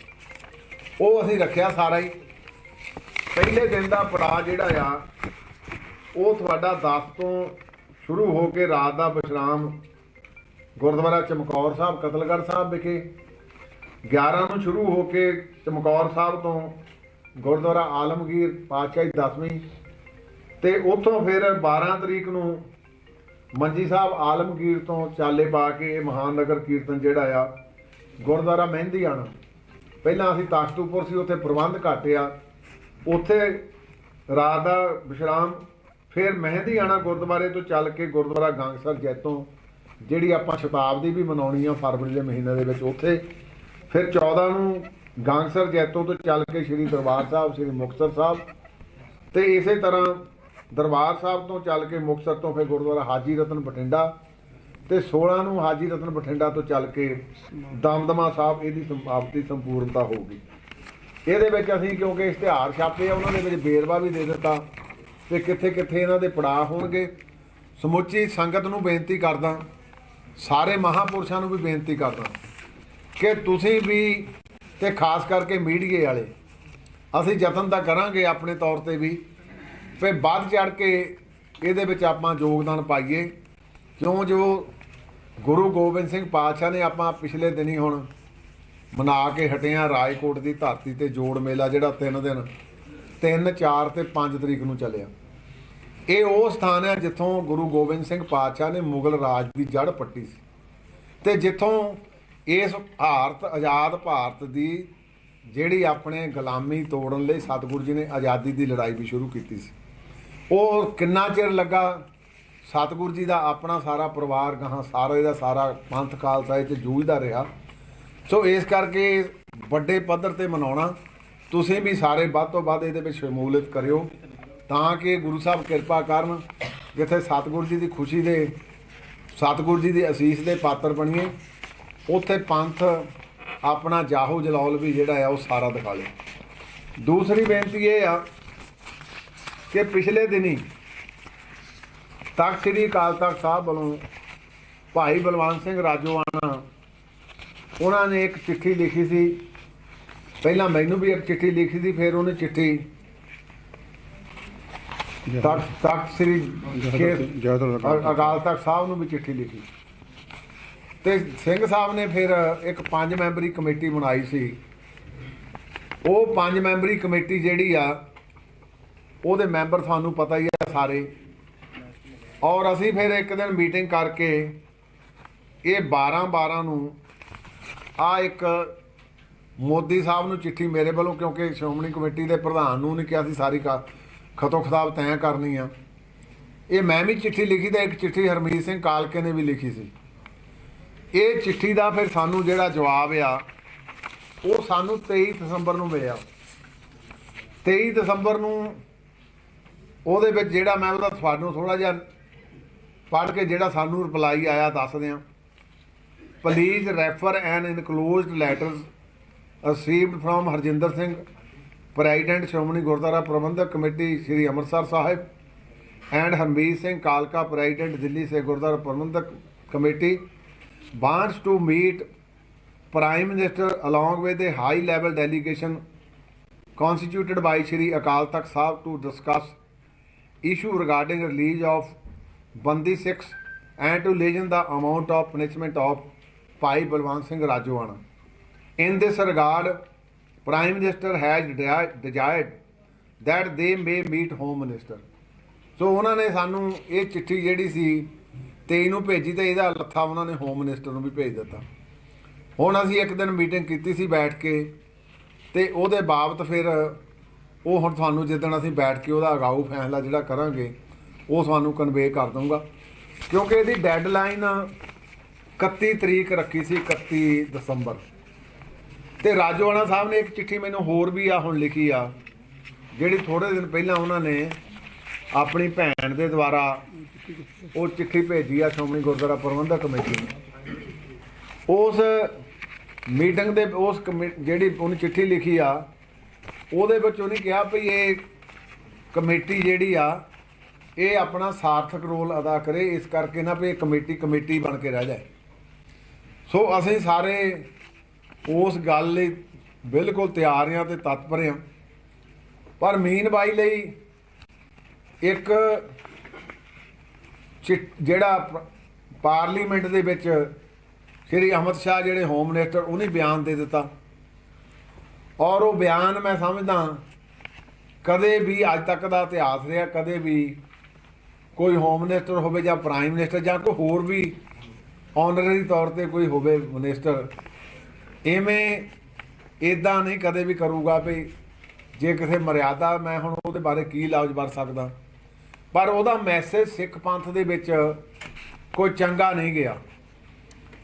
ਉਹ ਅਸੀਂ ਰੱਖਿਆ ਸਾਰਾ ਹੀ। ਪਹਿਲੇ ਦਿਨ ਦਾ ਪੜਾਅ ਜਿਹੜਾ ਆ ਉਹ ਤੁਹਾਡਾ 10 ਤੋਂ ਸ਼ੁਰੂ ਹੋ ਕੇ ਰਾਤ ਦਾ ਵਿਸ਼ਰਾਮ ਗੁਰਦੁਆਰਾ ਚਮਕੌਰ ਸਾਹਿਬ, ਕਤਲਗੜ੍ਹ ਸਾਹਿਬ ਵਿਖੇ 11 ਨੂੰ ਸ਼ੁਰੂ ਹੋ ਕੇ ਚਮਕੌਰ ਸਾਹਿਬ ਤੋਂ ਗੁਰਦੁਆਰਾ ਆਲਮਗੀਰ ਪਾਤਸ਼ਾਹੀ 10ਵੀਂ ਤੇ ਉੱਥੋਂ ਫਿਰ 12 ਤਰੀਕ ਨੂੰ ਮੰਜੀ ਸਾਹਿਬ ਆਲਮਗੀਰ ਤੋਂ ਚਾਲੇ ਪਾ ਕੇ ਇਹ ਮਹਾਨਗਰ ਕੀਰਤਨ ਜਿਹੜਾ ਆ, ਗੁਰਦੁਆਰਾ ਮਹਿੰਦੀ ਆਣਾ। ਪਹਿਲਾਂ ਅਸੀਂ ਤਾਸ਼ਤੂਪੁਰ ਸੀ, ਉੱਥੇ ਪ੍ਰਬੰਧ ਘੱਟ ਆ। ਉੱਥੇ ਰਾਤ ਦਾ ਵਿਸ਼ਰਾਮ ਫਿਰ ਮਹਿੰਦੀ ਆਣਾ ਗੁਰਦੁਆਰੇ ਤੋਂ ਚੱਲ ਕੇ ਗੁਰਦੁਆਰਾ ਗਾਂਗਸਰ ਜੈਤੋਂ, ਜਿਹੜੀ ਆਪਾਂ ਸ਼ਤਾਬਦੀ ਵੀ ਮਨਾਉਣੀ ਆ ਫਰਵਰੀ ਦੇ ਮਹੀਨੇ ਦੇ ਵਿੱਚ ਉੱਥੇ, ਫਿਰ 14 ਨੂੰ ਗਾਂਗਸਰ ਜੈਤੋਂ ਤੋਂ ਚੱਲ ਕੇ ਸ੍ਰੀ ਦਰਬਾਰ ਸਾਹਿਬ, ਸ੍ਰੀ ਮੁਕਤਸਰ ਸਾਹਿਬ ਤੇ ਇਸੇ ਤਰ੍ਹਾਂ ਦਰਬਾਰ ਸਾਹਿਬ ਤੋਂ ਚੱਲ ਕੇ ਮੁਕਤਸਰ ਤੋਂ ਫਿਰ ਗੁਰਦੁਆਰਾ ਹਾਜੀ ਰਤਨ ਬਠਿੰਡਾ ਤੇ 16 ਨੂੰ ਹਾਜੀ ਰਤਨ ਬਠਿੰਡਾ ਤੋਂ ਚੱਲ ਕੇ ਦਮਦਮਾ ਸਾਹਿਬ, ਇਹਦੀ ਸਮਾਪਤੀ ਸੰਪੂਰਨਤਾ ਹੋਊਗੀ ਇਹਦੇ ਵਿੱਚ ਅਸੀਂ ਕਿਉਂਕਿ ਇਸ਼ਤਿਹਾਰ ਛਾਪੇ ਆ, ਉਹਨਾਂ ਦੇ ਵਿੱਚ ਵੇਰਵਾ ਵੀ ਦੇ ਦਿੱਤਾ। ਤੇ ਕਿੱਥੇ ਕਿੱਥੇ ਇਹਨਾਂ ਦੇ ਪੜਾਅ ਹੋਣਗੇ। ਸਮੁੱਚੀ ਸੰਗਤ ਨੂੰ ਬੇਨਤੀ ਕਰਦਾ, ਸਾਰੇ ਮਹਾਪੁਰਸ਼ਾਂ ਨੂੰ ਵੀ ਬੇਨਤੀ ਕਰਦਾ ਕਿ ਤੁਸੀਂ ਵੀ ਤੇ ਖਾਸ ਕਰਕੇ ਮੀਡੀਏ ਵਾਲੇ, ਅਸੀਂ ਯਤਨ ਤਾਂ ਕਰਾਂਗੇ ਆਪਣੇ ਤੌਰ ਤੇ ਵੀ, ਫੇ ਵੱਧ ਚੜ ਕੇ ਇਹਦੇ ਵਿੱਚ ਆਪਾਂ ਯੋਗਦਾਨ ਪਾਈਏ। ਕਿਉਂ ਜੋ ਗੁਰੂ ਗੋਬਿੰਦ ਸਿੰਘ ਪਾਤਸ਼ਾਹ ਨੇ ਆਪਾਂ ਪਿਛਲੇ ਦਿਨੀ ਹੁਣ ਮਨਾ ਕੇ ਹਟੇ ਆ ਰਾਜਕੋਟ ਦੀ ਧਰਤੀ ਤੇ ਜੋੜ ਮੇਲਾ ਜਿਹੜਾ ਤਿੰਨ ਦਿਨ 3 4 ਤੇ 5 ਤਰੀਕ ਨੂੰ ਚੱਲਿਆ। ਇਹ ਉਹ ਸਥਾਨ ਹੈ ਜਿੱਥੋਂ ਗੁਰੂ ਗੋਬਿੰਦ ਸਿੰਘ ਪਾਤਸ਼ਾਹ ਨੇ ਮੁਗਲ ਰਾਜ ਦੀ ਜੜ ਪੱਟੀ ਸੀ। ਤੇ ਜਿੱਥੋਂ ਇਸ ਭਾਰਤ, ਆਜ਼ਾਦ ਭਾਰਤ ਦੀ ਜਿਹੜੀ ਆਪਣੇ ਗੁਲਾਮੀ ਤੋੜਨ ਲਈ ਸਤਿਗੁਰੂ ਜੀ ਨੇ ਆਜ਼ਾਦੀ ਦੀ ਲੜਾਈ ਵੀ ਸ਼ੁਰੂ ਕੀਤੀ ਸੀ। ਉਹ ਕਿੰਨਾ ਚਿਰ ਲੱਗਾ? ਸਤਿਗੁਰੂ ਜੀ ਦਾ ਆਪਣਾ ਸਾਰਾ ਪਰਿਵਾਰ ਗਾਹਾਂ ਸਾਰੇ ਦਾ ਸਾਰਾ ਪੰਥ ਖਾਲਸਾ ਇਹ 'ਚ ਜੂਝਦਾ ਰਿਹਾ। ਸੋ ਇਸ ਕਰਕੇ ਵੱਡੇ ਪੱਧਰ ਤੇ ਮਨਾਉਣਾ ਤੁਸੀਂ ਵੀ ਸਾਰੇ ਵੱਧ ਤੋਂ ਵੱਧ ਇਹਦੇ ਵਿੱਚ ਸ਼ਮੂਲੀਅਤ ਕਰਿਓ ਤਾਂ ਕਿ ਗੁਰੂ ਸਾਹਿਬ ਕਿਰਪਾ ਕਰਨ, ਜਿੱਥੇ ਸਤਿਗੁਰੂ ਜੀ ਦੀ ਖੁਸ਼ੀ ਦੇ, ਸਤਿਗੁਰੂ ਜੀ ਦੀ ਅਸੀਸ ਦੇ ਪਾਤਰ ਬਣੀਏ, ਉੱਥੇ ਪੰਥ ਆਪਣਾ ਜਾਹੋ ਜਲਾਲ ਵੀ ਜਿਹੜਾ ਆ ਉਹ ਸਾਰਾ ਦਿਖਾ ਲੇ। ਦੂਸਰੀ ਬੇਨਤੀ ਇਹ ਆ ਕਿ ਪਿਛਲੇ ਦਿਨੀ ਤਖਤ ਸ੍ਰੀ ਅਕਾਲ ਤਖਤ ਸਾਹਿਬ ਵੱਲੋਂ ਭਾਈ ਬਲਵੰਤ ਸਿੰਘ ਰਾਜੋਆਣਾ, ਉਹਨਾਂ ਨੇ ਇੱਕ ਚਿੱਠੀ ਲਿਖੀ ਸੀ ਪਹਿਲਾਂ ਮੈਨੂੰ ਵੀ ਇੱਕ ਚਿੱਠੀ ਲਿਖੀ ਸੀ ਫਿਰ ਉਹਨੇ ਚਿੱਠੀ ਤਖਤ ਤਖਤ ਸ੍ਰੀ ਅਕਾਲ ਤਖਤ ਸਾਹਿਬ ਨੂੰ ਵੀ ਚਿੱਠੀ ਲਿਖੀ। ਤੇ ਸਿੰਘ ਸਾਹਿਬ ਨੇ ਫਿਰ ਇੱਕ ਪੰਜ ਮੈਂਬਰੀ ਕਮੇਟੀ ਬਣਾਈ ਸੀ। ਉਹ ਪੰਜ ਮੈਂਬਰੀ ਕਮੇਟੀ ਜਿਹੜੀ ਆ ਉਹਦੇ ਮੈਂਬਰ ਤੁਹਾਨੂੰ ਪਤਾ ਹੀ ਆ ਸਾਰੇ। ਔਰ ਅਸੀਂ ਫਿਰ ਇੱਕ ਦਿਨ ਮੀਟਿੰਗ ਕਰਕੇ ਇਹ 12 12 ਨੂੰ ਆ ਇੱਕ ਮੋਦੀ ਸਾਹਿਬ ਨੂੰ ਚਿੱਠੀ ਮੇਰੇ ਵੱਲੋਂ, ਕਿਉਂਕਿ ਸ਼੍ਰੋਮਣੀ ਕਮੇਟੀ ਦੇ ਪ੍ਰਧਾਨ ਨੂੰ ਨਹੀਂ ਕਿਹਾ ਸੀ, ਸਾਰੀ ਕਾ, ਖਤੋ ਖਤਾਬ ਤੈਅ ਕਰਨੀ ਆ। ਇਹ ਮੈਂ ਵੀ ਚਿੱਠੀ ਲਿਖੀ ਤੇ ਇੱਕ ਚਿੱਠੀ ਹਰਮੀਤ ਸਿੰਘ ਕਾਲਕੇ ਨੇ ਵੀ ਲਿਖੀ ਸੀ। ਇਹ ਚਿੱਠੀ ਦਾ ਫਿਰ ਸਾਨੂੰ ਜਿਹੜਾ ਜਵਾਬ ਆ, ਉਹ ਸਾਨੂੰ 23 ਦਸੰਬਰ ਨੂੰ ਮਿਲਿਆ। 23 ਦਸੰਬਰ ਨੂੰ ਉਹਦੇ ਵਿੱਚ ਜਿਹੜਾ ਮੈਂ ਉਹਦਾ ਤੁਹਾਨੂੰ ਥੋੜਾ ਜਿਹਾ ਪੜ੍ਹ ਕੇ ਜਿਹੜਾ ਸਾਨੂੰ ਰਿਪਲਾਈ ਆਇਆ ਦੱਸ ਦਿਆਂ। Please refer an enclosed letters received from Harjinder Singh president Shiromani Gurdwara Parbandhak committee Sri Amritsar Sahib and Harmeet Singh ਕਾਲਕਾ president Delhi say Gurdwara Parbandhak committee wants to meet prime minister along with a high level delegation constituted by Shri Akal Takht Sahib to discuss issue regarding release of Bandi Sikhs and to lessen the amount of punishment of Bhai Balwant Singh Rajwana. In this regard, Prime Minister has desi- desired that they may meet Home Minister. So ਉਹਨਾਂ ਨੇ ਸਾਨੂੰ ਇਹ ਚਿੱਠੀ ਜਿਹੜੀ ਸੀ 23 ਨੂੰ ਭੇਜੀ ਤੇ ਇਹਦਾ ਲੱਥਾ ਉਹਨਾਂ ਨੇ ਹੋਮ ਮਿਨਿਸਟਰ ਨੂੰ ਵੀ ਭੇਜ ਦਿੱਤਾ। ਹੁਣ ਅਸੀਂ ਇੱਕ ਦਿਨ ਮੀਟਿੰਗ ਕੀਤੀ ਸੀ ਬੈਠ ਕੇ ਤੇ ਉਹਦੇ ਬਾਬਤ ਫਿਰ ਉਹ ਹੁਣ ਤੁਹਾਨੂੰ ਜਿੱਦਣ ਅਸੀਂ ਬੈਠ ਕੇ ਉਹਦਾ ਅਗਾਊ ਫੈਸਲਾ ਜਿਹੜਾ ਕਰਾਂਗੇ ਉਹ ਤੁਹਾਨੂੰ ਕਨਵੇ ਕਰ ਦਊਂਗਾ। ਕਿਉਂਕਿ ਇਹਦੀ ਡੈਡਲਾਈਨ 31 ਤਰੀਕ ਰੱਖੀ ਸੀ 31 ਦਸੰਬਰ। ਤੇ ਰਾਜੋਆਣਾ ਸਾਹਿਬ ਨੇ ਇੱਕ ਚਿੱਠੀ ਮੈਨੂੰ ਹੋਰ ਵੀ ਆ ਹੁਣ ਲਿਖੀ ਆ, ਜਿਹੜੀ ਥੋੜੇ ਦਿਨ ਪਹਿਲਾਂ ਉਹਨਾਂ ਨੇ ਆਪਣੀ ਭੈਣ ਦੇ ਦੁਆਰਾ ਉਹ ਚਿੱਠੀ ਭੇਜੀ ਆ ਸ਼੍ਰੋਮਣੀ ਗੁਰਦੁਆਰਾ ਪ੍ਰਬੰਧਕ ਕਮੇਟੀ। ਨੂੰ ਉਸ ਮੀਟਿੰਗ ਦੇ, ਉਸ ਕਮੇ- ਜਿਹੜੀ ਉਹਨੇ ਚਿੱਠੀ ਲਿਖੀ ਆ, ਉਹਦੇ ਵਿੱਚ ਉਹਨੇ ਕਿਹਾ ਵੀ ਇਹ ਕਮੇਟੀ ਜਿਹੜੀ ਆ, ਇਹ ਆਪਣਾ ਸਾਰਥਕ ਰੋਲ ਅਦਾ ਕਰੇ, ਇਸ ਕਰਕੇ ਨਾ ਵੀ ਇਹ ਕਮੇਟੀ ਕਮੇਟੀ ਬਣ ਕੇ ਰਹਿ ਜਾਏ। ਸੋ ਅਸੀਂ ਸਾਰੇ ਉਸ ਗੱਲ ਲਈ ਬਿਲਕੁਲ ਤਿਆਰ ਹਾਂ ਤੇ ਤਤਪਰ ਹਾਂ। ਪਰ ਮੀਨ ਬਾਈ ਲਈ ਇੱਕ ਚਿ- ਜਿਹੜਾ ਪ- ਪਾਰਲੀਮੈਂਟ ਦੇ ਵਿੱਚ ਸ਼੍ਰੀ ਅਮਿਤ ਸ਼ਾਹ ਜਿਹੜੇ ਹੋਮ ਮਿਨਿਸਟਰ, ਉਹਨੇ ਬਿਆਨ ਦੇ ਦਿੱਤਾ। ਔਰ ਉਹ ਬਿਆਨ ਮੈਂ ਸਮਝਦਾ ਕਦੇ ਵੀ ਅੱਜ ਤੱਕ ਦਾ ਇਤਿਹਾਸ ਰਿਹਾ, ਕਦੇ ਵੀ ਕੋਈ ਹੋਮ ਮਿਨਿਸਟਰ ਹੋਵੇ ਜਾਂ ਪ੍ਰਾਈਮ ਮਿਨਿਸਟਰ ਜਾਂ ਕੋਈ ਹੋਰ ਵੀ ਆਨਰਰੀ ਤੌਰ ਤੇ ਕੋਈ ਹੋਵੇ ਮਿਨਿਸਟਰ ਐਵੇਂ ਇਦਾਂ ਨਹੀਂ ਕਦੇ ਵੀ ਕਰੂਗਾ ਵੀ ਜੇ ਕਿਸੇ ਮਰਿਆਦਾ ਮੈਂ ਹੁਣ ਉਹਦੇ ਬਾਰੇ ਕੀ ਲਾਜ ਵਰ ਸਕਦਾ। ਪਰ ਉਹਦਾ ਮੈਸੇਜ ਸਿੱਖ ਪੰਥ ਦੇ ਵਿੱਚ ਕੋਈ ਚੰਗਾ ਨਹੀਂ ਗਿਆ।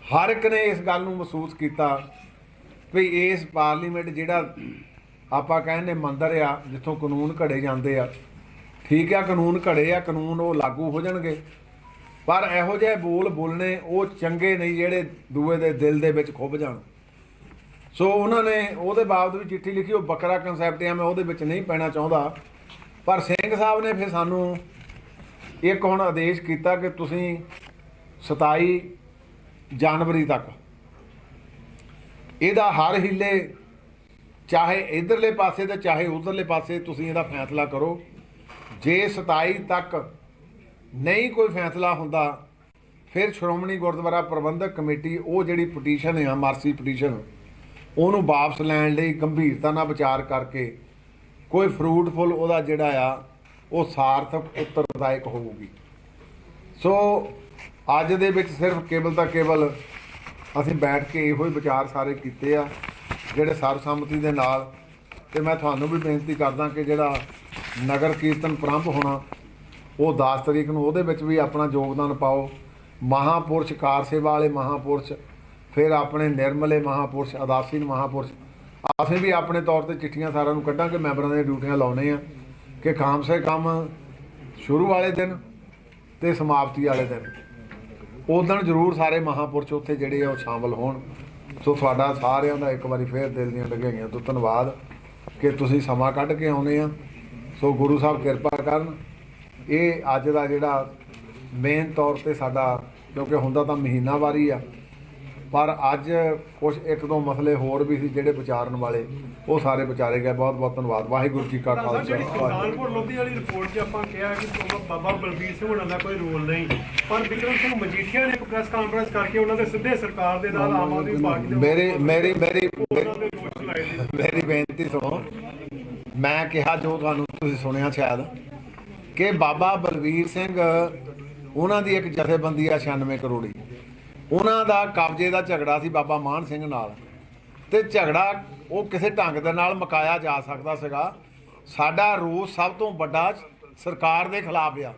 ਹਰ ਇੱਕ ਨੇ ਇਸ ਗੱਲ ਨੂੰ ਮਹਿਸੂਸ ਕੀਤਾ ਵੀ ਇਸ ਪਾਰਲੀਮੈਂਟ ਜਿਹੜਾ ਆਪਾਂ ਕਹਿੰਦੇ ਮੰਦਰ ਆ, ਜਿੱਥੋਂ ਕਾਨੂੰਨ ਘੜੇ ਜਾਂਦੇ ਆ, ਠੀਕ ਆ, ਕਾਨੂੰਨ ਘੜੇ ਆ, ਕਾਨੂੰਨ ਉਹ ਲਾਗੂ ਹੋ ਜਾਣਗੇ। ਪਰ ਇਹੋ ਜਿਹੇ ਬੋਲ ਬੋਲਣੇ ਉਹ ਚੰਗੇ ਨਹੀਂ ਜਿਹੜੇ ਦੂਏ ਦੇ ਦਿਲ ਦੇ ਵਿੱਚ ਖੁੱਭ ਜਾਣ। ਸੋ ਉਹਨਾਂ ਨੇ ਉਹਦੇ ਬਾਬਤ ਵੀ ਚਿੱਠੀ ਲਿਖੀ, ਉਹ ਬੱਕਰਾ ਕਨਸੈਪਟ ਆ ਮੈਂ ਉਹਦੇ ਵਿੱਚ ਨਹੀਂ ਪੈਣਾ ਚਾਹੁੰਦਾ। ਪਰ ਸਿੰਘ ਸਾਹਿਬ ਨੇ ਫਿਰ ਸਾਨੂੰ ਇੱਕ ਹੁਣ ਆਦੇਸ਼ ਕੀਤਾ ਕਿ ਤੁਸੀਂ 27 ਜਨਵਰੀ ਤੱਕ ਇਹਦਾ ਹਰ ਹਿੱਲੇ, ਚਾਹੇ ਇਧਰਲੇ ਪਾਸੇ ਤੇ ਚਾਹੇ ਉਧਰਲੇ ਪਾਸੇ, ਤੁਸੀਂ ਇਹਦਾ ਫੈਸਲਾ ਕਰੋ। ਜੇ 27 ਤੱਕ ਨਹੀਂ ਕੋਈ ਫੈਸਲਾ ਹੁੰਦਾ, ਫਿਰ ਸ਼੍ਰੋਮਣੀ ਗੁਰਦੁਆਰਾ ਪ੍ਰਬੰਧਕ ਕਮੇਟੀ, ਉਹ ਜਿਹੜੀ ਪਟੀਸ਼ਨ ਹੈ ਮਾਰਸੀ ਪਟੀਸ਼ਨ ਉਹਨੂੰ ਵਾਪਸ ਲੈਣ ਲਈ ਗੰਭੀਰਤਾ ਨਾਲ ਵਿਚਾਰ ਕਰਕੇ ਕੋਈ ਫਰੂਟਫੁਲ ਉਹਦਾ ਜਿਹੜਾ ਆ, ਉਹ ਸਾਰਥਕ, ਉੱਤਰਦਾਇਕ ਹੋਊਗੀ। ਸੋ ਅੱਜ ਦੇ ਵਿੱਚ ਸਿਰਫ ਕੇਵਲ ਤਾਂ ਕੇਵਲ ਅਸੀਂ ਬੈਠ ਕੇ ਇਹੋ ਹੀ ਵਿਚਾਰ ਸਾਰੇ ਕੀਤੇ ਆ, ਜਿਹੜੇ ਸਰਬਸੰਮਤੀ ਦੇ ਨਾਲ। ਤੇ ਮੈਂ ਤੁਹਾਨੂੰ ਵੀ ਬੇਨਤੀ ਕਰਦਾ ਕਿ ਜਿਹੜਾ ਨਗਰ ਕੀਰਤਨ ਪ੍ਰਾਰੰਭ ਹੋਣਾ, ਉਹ 10 ਤਰੀਕ ਨੂੰ ਉਹਦੇ ਵਿੱਚ ਵੀ ਆਪਣਾ ਯੋਗਦਾਨ ਪਾਓ। ਮਹਾਪੁਰਸ਼ ਕਾਰ ਸੇਵਾ ਵਾਲੇ ਮਹਾਪੁਰਸ਼ ਫਿਰ ਆਪਣੇ ਨਿਰਮਲੇ ਮਹਾਪੁਰਸ਼ ਅਦਾਸੀਨ ਮਹਾਪੁਰਸ਼, ਅਸੀਂ ਵੀ ਆਪਣੇ ਤੌਰ ਤੇ ਚਿੱਠੀਆਂ ਸਾਰਿਆਂ ਨੂੰ ਕੱਢਾਂਗੇ, ਮੈਂਬਰਾਂ ਦੀਆਂ ਡਿਊਟੀਆਂ ਲਾਉਣੇ ਆ, ਕਿ ਕਾਮ ਸੇ ਕੰਮ ਸ਼ੁਰੂ ਵਾਲੇ ਦਿਨ ਤੇ ਸਮਾਪਤੀ ਵਾਲੇ ਦਿਨ। ਉਦੋਂ ਜ਼ਰੂਰ ਸਾਰੇ ਮਹਾਪੁਰਸ਼ ਉੱਥੇ ਜਿਹੜੇ ਆ ਉਹ ਸ਼ਾਮਲ ਹੋਣ। ਸੋ ਤੁਹਾਡਾ ਸਾਰਿਆਂ ਦਾ ਇੱਕ ਵਾਰੀ ਫੇਰ ਦਿਲ ਦੀਆਂ ਡਗਾਈਆਂ ਤੋਂ ਧੰਨਵਾਦ ਕਿ ਤੁਸੀਂ ਸਮਾਂ ਕੱਢ ਕੇ ਆਉਨੇ ਆ। ਸੋ ਗੁਰੂ ਸਾਹਿਬ ਕਿਰਪਾ ਕਰਨ। ਇਹ ਅੱਜ ਦਾ ਜਿਹੜਾ ਮੇਨ ਤੌਰ ਤੇ ਸਾਡਾ, ਕਿਉਂਕਿ ਹੁੰਦਾ ਤਾਂ ਮਹੀਨਾਵਾਰੀ ਆ। ਪਰ ਅੱਜ ਕੁਝ ਇੱਕ ਦੋ ਮਸਲੇ ਹੋਰ ਵੀ ਸੀ ਜਿਹੜੇ ਵਿਚਾਰਨ ਵਾਲੇ ਉਹ ਸਾਰੇ ਵਿਚਾਰੇ ਗਏ। ਬਹੁਤ ਬਹੁਤ ਧੰਨਵਾਦ। ਵਾਹਿਗੁਰੂ ਜੀ ਕਾ ਖਾਲਸਾ। ਸੁਲਤਾਨਪੁਰ ਲੋਧੀ ਵਾਲੀ ਰਿਪੋਰਟ 'ਚ ਆਪਾਂ ਕਿਹਾ ਕਿ ਬਾਬਾ- ਬਲਬੀਰ ਸਿੰਘ ਉਹਨਾਂ ਦਾ ਕੋਈ ਰੋਲ ਨਹੀਂ। ਪਰ ਬਿਕਰਮ ਸਿੰਘ ਮਜੀਠੀਆ ਨੇ ਇੱਕ ਪ੍ਰੈਸ ਕਾਨਫਰੰਸ ਕਰਕੇ ਉਹਨਾਂ ਦੇ ਸਿੱਧੇ ਸਰਕਾਰ ਦੇ ਨਾਲ ਆਮ ਆਦਮੀ ਪਾਰਟੀ ਦੇ ਮੇਰੀ ਮੇਰੀ ਮੇਰੀ ਮੇਰੀ ਬੇਨਤੀ ਸੁਣੋ। ਮੈਂ ਕਿਹਾ ਜੋ ਤੁਹਾਨੂੰ ਤੁਸੀਂ ਸੁਣਿਆ ਸ਼ਾਇਦ ਕਿ ਬਾਬਾ ਬਲਵੀਰ ਸਿੰਘ ਉਹਨਾਂ ਦੀ ਇੱਕ ਜਥੇਬੰਦੀ ਆ 96 ਕਰੋੜੀ। ਉਹਨਾਂ ਦਾ ਕਬਜ਼ੇ ਦਾ ਝਗੜਾ ਸੀ ਬਾਬਾ ਮਾਨ ਸਿੰਘ ਨਾਲ। ਤੇ ਝਗੜਾ ਉਹ ਕਿਸੇ ਢੰਗ ਦੇ ਨਾਲ ਮਕਾਇਆ ਜਾ ਸਕਦਾ ਸੀਗਾ। ਸਾਡਾ ਰੋਸ ਸਭ ਤੋਂ ਵੱਡਾ ਸਰਕਾਰ ਦੇ ਖਿਲਾਫ ਆ।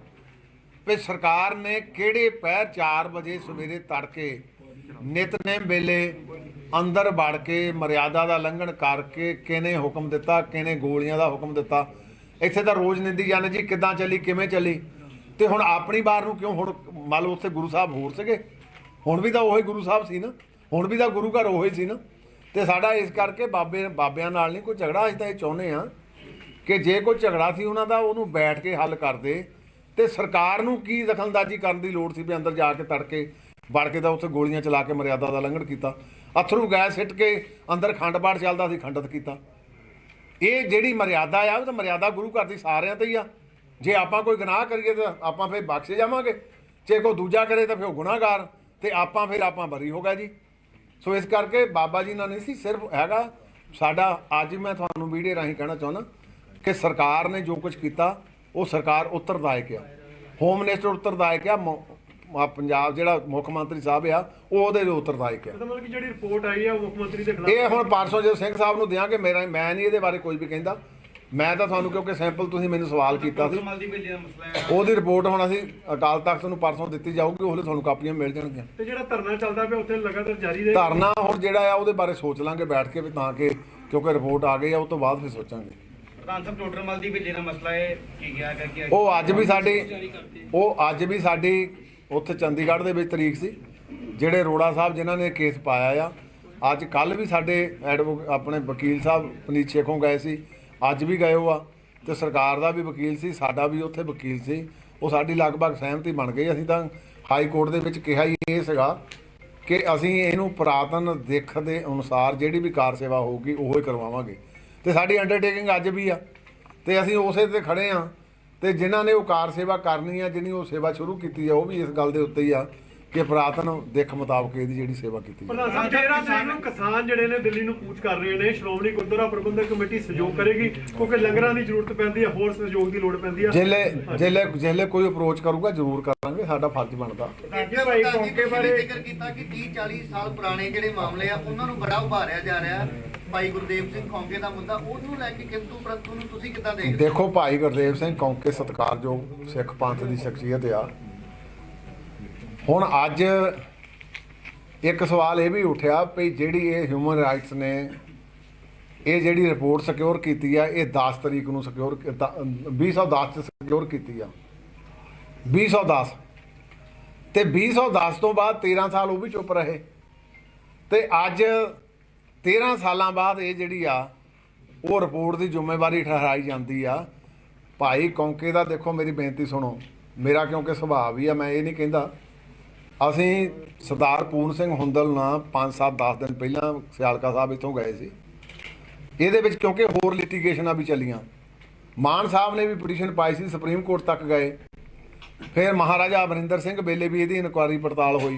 ਵੀ ਸਰਕਾਰ ਨੇ ਕਿਹੜੇ ਪਹਿਰ 4 ਵਜੇ ਸਵੇਰੇ ਤੜਕੇ ਨਿਤਨੇਮ ਵੇਲੇ ਅੰਦਰ ਵੜ ਕੇ ਮਰਿਆਦਾ ਦਾ ਲੰਘਣ ਕਰਕੇ ਕਿਹਨੇ ਹੁਕਮ ਦਿੱਤਾ, ਕਿਹਨੇ ਗੋਲੀਆਂ ਦਾ ਹੁਕਮ ਦਿੱਤਾ। ਇੱਥੇ ਤਾਂ ਰੋਜ਼ ਨਿੰਦੀ ਜਾਂਦੇ ਜੀ, ਕਿੱਦਾਂ ਚੱਲੀ, ਕਿਵੇਂ ਚੱਲੀ? ਤੇ ਹੁਣ ਆਪਣੀ ਬਾਰ ਨੂੰ ਕਿਉਂ ਹੁਣ ਮੰਨ ਲਓ ਉੱਥੇ ਗੁਰੂ ਸਾਹਿਬ ਹੋਰ ਸੀਗੇ? ਹੁਣ ਵੀ ਤਾਂ ਉਹੀ ਗੁਰੂ ਸਾਹਿਬ ਸੀ ਨਾ। ਹੁਣ ਵੀ ਤਾਂ ਗੁਰੂ ਘਰ ਉਹੀ ਸੀ ਨਾ। ਤੇ ਸਾਡਾ ਇਸ ਕਰਕੇ ਬਾਬੇ, ਬਾਬਿਆਂ ਨਾਲ ਨਹੀਂ ਕੋਈ ਝਗੜਾ, ਅਸੀਂ ਤਾਂ ਇਹ ਚਾਹੁੰਦੇ ਆ ਕਿ ਜੇ ਕੋਈ ਝਗੜਾ ਸੀ ਉਹਨਾਂ ਦਾ, ਉਹਨੂੰ ਬੈਠ ਕੇ ਹੱਲ ਕਰਦੇ ਤੇ ਸਰਕਾਰ ਨੂੰ ਕੀ ਦਖਲਅੰਦਾਜ਼ੀ ਕਰਨ ਦੀ ਲੋੜ ਸੀ ਵੀ ਅੰਦਰ ਜਾ ਕੇ ਤੜਕੇ, ਵੜ ਕੇ ਤਾਂ ਉੱਥੇ ਗੋਲੀਆਂ ਚਲਾ ਕੇ ਮਰਿਆਦਾ ਦਾ ਲੰਘਣ ਕੀਤਾ। ਅਥਰੂ ਗੈਸ ਸਿੱਟ ਕੇ ਅੰਦਰ ਖੰਡ ਪਾਠ ਚੱਲਦਾ ਸੀ, ਖੰਡਤ ਕੀਤਾ। ਇਹ ਜਿਹੜੀ ਮਰਿਆਦਾ ਆ, ਉਹ ਤਾਂ ਮਰਿਆਦਾ ਗੁਰੂ ਘਰ ਦੀ ਸਾਰਿਆਂ ਤੇ ਹੀ ਆ। ਜੇ ਆਪਾਂ ਕੋਈ ਗੁਨਾਹ ਕਰੀਏ ਤਾਂ ਆਪਾਂ ਫਿਰ ਬਖਸ਼ੇ ਜਾਵਾਂਗੇ। ਜੇ ਕੋਈ ਦੂਜਾ ਕਰੇ ਤਾਂ ਫਿਰ ਉਹ ਗੁਨਾਹਗਾਰ। ਤੇ ਆਪਾਂ ਫਿਰ ਆਪਾਂ ਬਰੀ ਹੋ ਗਏ ਜੀ। ਸੋ ਇਸ ਕਰਕੇ ਬਾਬਾ ਜੀ ਨਾਲ ਨਹੀਂ ਸੀ ਸਿਰਫ ਹੈਗਾ ਸਾਡਾ ਅੱਜ ਮੈਂ ਤੁਹਾਨੂੰ ਵੀਡੀਓ ਰਾਹੀਂ ਕਹਿਣਾ ਚਾਹੁੰਦਾ ਕਿ ਸਰਕਾਰ ਨੇ ਜੋ ਕੁਝ ਕੀਤਾ ਉਹ ਸਰਕਾਰ ਉੱਤਰਦਾਇਕ ਆ। ਹੋਮ ਮਿਨਿਸਟਰ ਉੱਤਰਦਾਇਕ ਆ ਆ ਪੰਜਾਬ ਜਿਹੜਾ ਮੁੱਖ ਮੰਤਰੀ ਸਾਹਿਬ ਆ ਉਹ ਉਹਦੇ ਉੱਤਰਦਾਇਕ ਆ। ਮਤਲਬ ਕਿ ਜਿਹੜੀ ਰਿਪੋਰਟ ਆਈ ਉਹ ਮੁੱਖ ਮੰਤਰੀ ਦੇ ਖਿਲਾਫ ਇਹ ਹੁਣ ਪਰਸੋਂ ਸਿੰਘ ਸਾਹਿਬ ਨੂੰ ਦਿਆਂਗੇ ਮੇਰਾ ਮੈਂ ਨਹੀਂ ਇਹਦੇ ਬਾਰੇ ਕੋਈ ਵੀ ਕਹਿੰਦਾ। ਮੈਂ ਤਾਂ ਤੁਹਾਨੂੰ ਕਿਉਂਕਿ ਸੈਂਪਲ ਤੁਸੀਂ ਮੈਨੂੰ ਸਵਾਲ ਕੀਤਾ ਸੀ। ਮਸਲਾ ਹੈ। ਉਹਦੀ ਰਿਪੋਰਟ ਹੁਣ ਅਸੀਂ ਅਕਾਲ ਤਖਤ ਨੂੰ ਪਰਸੋਂ ਦਿੱਤੀ ਜਾਊਗੀ ਉਹਲੇ ਤੁਹਾਨੂੰ ਕਾਪੀਆਂ ਮਿਲ ਜਾਣਗੀਆਂ। ਤੇ ਜਿਹੜਾ ਧਰਨਾ ਚੱਲਦਾ ਪਿਆ ਉੱਥੇ ਲਗਾਤਾਰ ਜਾਰੀ ਰਹੇ। ਧਰਨਾ ਹੁਣ ਜਿਹੜਾ ਆ ਉਹਦੇ ਬਾਰੇ ਸੋਚ ਲਾਂਗੇ ਬੈਠ ਕੇ ਵੀ ਤਾਂ ਕਿ ਕਿਉਂਕਿ ਰਿਪੋਰਟ ਆ ਗਈ ਆ ਉਹ ਤੋਂ ਬਾਅਦ ਫਿਰ ਸੋਚਾਂਗੇ। ਪ੍ਰਧਾਨ ਸਾਹਿਬ ਟੋਟਰ ਮਲ ਦੀ ਬਿੱਲੀ ਦਾ ਮਸਲਾ ਹੈ ਕੀ ਗਿਆ ਕਰਕੇ ਉਹ ਅੱਜ ਵੀ ਸਾਡੀ ਉਹ ਅੱਜ ਵੀ ਸਾਡੀ ਉੱਥੇ ਚੰਡੀਗੜ੍ਹ ਦੇ ਵਿੱਚ ਤਰੀਕ ਸੀ ਜਿਹੜੇ ਰੋੜਾ ਸਾਹਿਬ ਜਿਨ੍ਹਾਂ ਨੇ ਕੇਸ ਪਾਇਆ ਆ। ਅੱਜ ਕੱਲ ਵੀ ਸਾਡੇ ਐਡਵੋ ਆਪਣੇ ਵਕੀਲ ਸਾਹਿਬ ਪਨੀਤ ਸ਼ੇਖੋਂ ਗਏ ਸੀ। ਅੱਜ ਵੀ ਗਏ ਹੋ ਆ ਤੇ ਸਰਕਾਰ ਦਾ ਵੀ ਵਕੀਲ ਸੀ, ਸਾਡਾ ਵੀ ਉੱਥੇ ਵਕੀਲ ਸੀ। ਉਹ ਸਾਡੀ ਲਗਭਗ ਸਹਿਮਤੀ ਬਣ ਗਈ। ਅਸੀਂ ਤਾਂ ਹਾਈ ਕੋਰਟ ਦੇ ਵਿੱਚ ਕਿਹਾ ਹੀ ਇਹ ਸੀਗਾ ਕਿ ਅਸੀਂ ਇਹਨੂੰ ਪੁਰਾਤਨ ਦਿੱਖ ਦੇ ਅਨੁਸਾਰ ਜਿਹੜੀ ਵੀ ਕਾਰ ਸੇਵਾ ਹੋਊਗੀ, ਉਹ ਹੀ ਕਰਵਾਵਾਂਗੇ। ਤੇ ਸਾਡੀ ਅੰਡਰਟੇਕਿੰਗ ਅੱਜ ਵੀ ਆ। ਤੇ ਅਸੀਂ ਉਸੇ ਤੇ ਖੜੇ ਆ। ਤੇ ਜਿਨ੍ਹਾਂ ਨੇ ਉਹ ਕਾਰ ਸੇਵਾ ਕਰਨੀ ਆ ਜਿਹਨੀ ਉਹ ਸੇਵਾ ਸ਼ੁਰੂ ਕੀਤੀ ਆ, ਉਹ ਵੀ ਇਸ ਗੱਲ ਦੇ ਉੱਤੇ ਹੀ ਆ। ਕਿ ਪੁਰਾਤਨ ਦਿੱਖ ਮੁਤਾਬਕ ਇਹਦੀ ਜਿਹੜੀ ਸੇਵਾ ਕੀਤੀ ਜਾਵੇ। ਪ੍ਰਧਾਨ ਸਾਹਿਬ 13 ਤਰੀਕ ਨੂੰ ਕਿਸਾਨ ਜਿਹੜੇ ਨੇ ਦਿੱਲੀ ਨੂੰ ਕੂਚ ਕਰ ਰਹੇ ਨੇ ਸ਼੍ਰੋਮਣੀ ਗੁਰਦੁਆਰਾ ਪ੍ਰਬੰਧਕ ਕਮੇਟੀ ਸਹਿਯੋਗ ਕਰੇਗੀ ਕਿਉਂਕਿ ਲੰਗਰਾਂ ਦੀ ਜ਼ਰੂਰਤ ਪੈਂਦੀ ਹੈ ਹੋਰ ਸਹਿਯੋਗ ਦੀ ਲੋੜ ਪੈਂਦੀ ਹੈ ਜਿਹਲੇ ਜਿਹਲੇ ਜਿਹਲੇ ਕੋਈ ਅਪਰੋਚ ਕਰੂਗਾ ਜ਼ਰੂਰ ਕਰਾਂਗੇ ਸਾਡਾ ਫਰਜ਼ ਬਣਦਾ। ਅੱਗੇ ਭਾਈ ਕੌਂਕੇ ਬਾਰੇ ਜ਼ਿਕਰ ਕੀਤਾ ਕਿ 30 40 ਸਾਲ ਪੁਰਾਣੇ ਜਿਹੜੇ ਮਾਮਲੇ ਆ ਉਹਨਾਂ ਨੂੰ ਬੜਾ ਉਭਾਰਿਆ ਜਾ ਰਿਹਾ ਭਾਈ ਗੁਰਦੇਵ ਸਿੰਘ ਖੌਂਕੇ ਦਾ ਮੁੱਦਾ ਉਹਨੂੰ ਲੈ ਕੇ ਕਿੰਤੂ ਪ੍ਰੰਤੂ ਨੂੰ ਤੁਸੀਂ ਕਿੱਦਾਂ ਦੇਖਦੇ ਹੋ? ਦੇਖੋ ਭਾਈ ਗੁਰਦੇਵ ਸਿੰਘ ਕੌਂਕੇ ਸਤਿਕਾਰਯੋਗ ਸਿੱਖ ਪੰਥ ਦੀ ਸ਼ਖਸੀਅਤ ਆ। ਹੁਣ ਅੱਜ ਇੱਕ ਸਵਾਲ ਇਹ ਵੀ ਉੱਠਿਆ ਵੀ ਜਿਹੜੀ ਇਹ ਹਿਊਮਨ ਰਾਈਟਸ ਨੇ, ਇਹ ਜਿਹੜੀ ਰਿਪੋਰਟ ਸਿਕਿਉਰ ਕੀਤੀ ਆ, ਇਹ 10 ਤਰੀਕ ਨੂੰ ਸਿਕਿਉਰ 2010 ਚ ਸਿਕਿਉਰ ਕੀਤੀ ਆ। 2010 ਤੇ 2010 ਤੋਂ ਬਾਅਦ 13 ਸਾਲ ਉਹ ਵੀ ਚੁੱਪ ਰਹੇ। ਤੇ ਅੱਜ 13 ਸਾਲਾਂ ਬਾਅਦ ਇਹ ਜਿਹੜੀ ਆ, ਉਹ ਰਿਪੋਰਟ ਦੀ ਜ਼ਿੰਮੇਵਾਰੀ ਠਹਿਰਾਈ ਜਾਂਦੀ ਆ। ਭਾਈ ਕੌਂਕੇ ਦਾ ਦੇਖੋ ਮੇਰੀ ਬੇਨਤੀ ਸੁਣੋ। ਮੇਰਾ ਕਿਉਂਕਿ ਸੁਭਾਅ ਵੀ ਆ, ਮੈਂ ਇਹ ਨਹੀਂ ਕਹਿੰਦਾ ਅਸੀਂ ਸਰਦਾਰ ਪੂਰਨ ਸਿੰਘ ਹੁੰਦਲ ਨਾਲ 5-7 10 ਦਿਨ ਪਹਿਲਾਂ ਸਿਆਲਕਾ ਸਾਹਿਬ ਇੱਥੋਂ ਗਏ ਸੀ। ਇਹਦੇ ਵਿੱਚ ਕਿਉਂਕਿ ਹੋਰ ਲਿਟੀਗੇਸ਼ਨਾਂ ਵੀ ਚੱਲੀਆਂ। ਮਾਨ ਸਾਹਿਬ ਨੇ ਵੀ ਪਟੀਸ਼ਨ ਪਾਈ ਸੀ, ਸੁਪਰੀਮ ਕੋਰਟ ਤੱਕ ਗਏ। ਫਿਰ ਮਹਾਰਾਜਾ ਅਮਰਿੰਦਰ ਸਿੰਘ ਵੇਲੇ ਵੀ ਇਹਦੀ ਇਨਕੁਆਇਰੀ ਪੜਤਾਲ ਹੋਈ।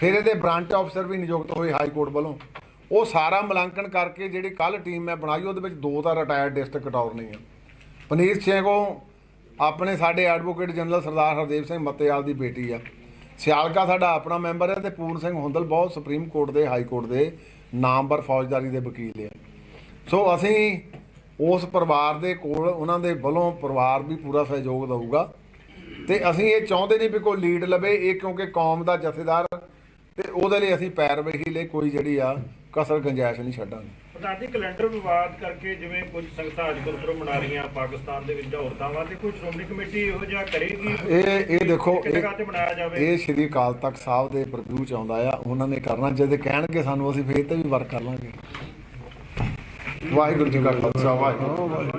ਫਿਰ ਇਹਦੇ ਬ੍ਰਾਂਚ ਅਫਸਰ ਵੀ ਨਿਯੁਕਤ ਹੋਏ ਹਾਈ ਕੋਰਟ ਵੱਲੋਂ। ਉਹ ਸਾਰਾ ਮੁਲਾਂਕਣ ਕਰਕੇ ਜਿਹੜੀ ਕੱਲ ਟੀਮ ਮੈਂ ਬਣਾਈ, ਉਹਦੇ ਵਿੱਚ ਦੋ ਤਾਂ ਰਿਟਾਇਰਡ ਡਿਸਟ੍ਰਿਕਟ ਅਟਾਰਨੀ ਆ। ਪਨੀਰ ਸਿੰਘ ਆਪਣੇ ਸਾਡੇ ਐਡਵੋਕੇਟ ਜਨਰਲ ਸਰਦਾਰ ਹਰਦੇਵ ਸਿੰਘ ਮੱਤੇਵਾਲ ਦੀ ਬੇਟੀ ਆ। ਸਿਆਲਕਾ ਸਾਡਾ ਆਪਣਾ ਮੈਂਬਰ ਹੈ ਤੇ ਪੂਰਨ ਸਿੰਘ ਹੁੰਦਲ ਬਹੁਤ ਸੁਪਰੀਮ ਕੋਰਟ ਦੇ, ਹਾਈ ਕੋਰਟ ਦੇ ਨਾਮਵਰ ਫੌਜਦਾਰੀ ਦੇ ਵਕੀਲ ਆ ਸੋ ਅਸੀਂ ਉਸ ਪਰਿਵਾਰ ਦੇ ਕੋਲ, ਉਹਨਾਂ ਦੇ ਵੱਲੋਂ ਪਰਿਵਾਰ ਵੀ ਪੂਰਾ ਸਹਿਯੋਗ ਦਊਗਾ। ਤੇ ਅਸੀਂ ਇਹ ਚਾਹੁੰਦੇ ਨਹੀਂ ਵੀ ਕੋਈ ਲੀਡ ਲਵੇ, ਇਹ ਕਿਉਂਕਿ ਕੌਮ ਦਾ ਜਥੇਦਾਰ ਤੇ ਉਹਦੇ ਲਈ ਅਸੀਂ ਪੈਰਵਾਈ ਲਈ ਕੋਈ ਜਿਹੜੀ ਆ ਕਸਰ, ਗੁੰਜਾਇਸ਼ ਨਹੀਂ ਛੱਡਾਂਗੇ। ਪ੍ਰਧਾਨ ਜੀ ਕੈਲੰਡਰ ਵਿਵਾਦ ਕਰਕੇ ਜਿਵੇਂ ਕੁਝ ਸੰਗਤਾਂ ਅੱਜ ਗੁਰਪੁਰਬ ਮਨਾ ਰਹੀਆਂ ਪਾਕਿਸਤਾਨ ਦੇ ਵਿੱਚ ਔਰਤਾਂ ਵਾਸਤੇ ਕੋਈ ਸ਼੍ਰੋਮਣੀ ਕਮੇਟੀ ਇਹੋ ਜਿਹਾ ਕਰੇਗੀ? ਇਹ ਇਹ ਦੇਖੋ ਇਹ ਸ਼੍ਰੀ ਅਕਾਲ ਤਖਤ ਸਾਹਿਬ ਦੇ ਪ੍ਰਭੂ ਚ ਆਉਂਦਾ ਆ ਉਹਨਾਂ ਨੇ ਕਰਨਾ ਜੇ ਕਹਿਣਗੇ ਸਾਨੂੰ ਅਸੀਂ ਫੇਰ ਤੇ ਵੀ ਵਰਕ ਕਰ ਲਾਂਗੇ। ਵਾਹਿਗੁਰੂ ਜੀ ਕਾ ਖਾਲਸਾ ਵਾਹਿਗੁਰੂ ਫਤਿਹ।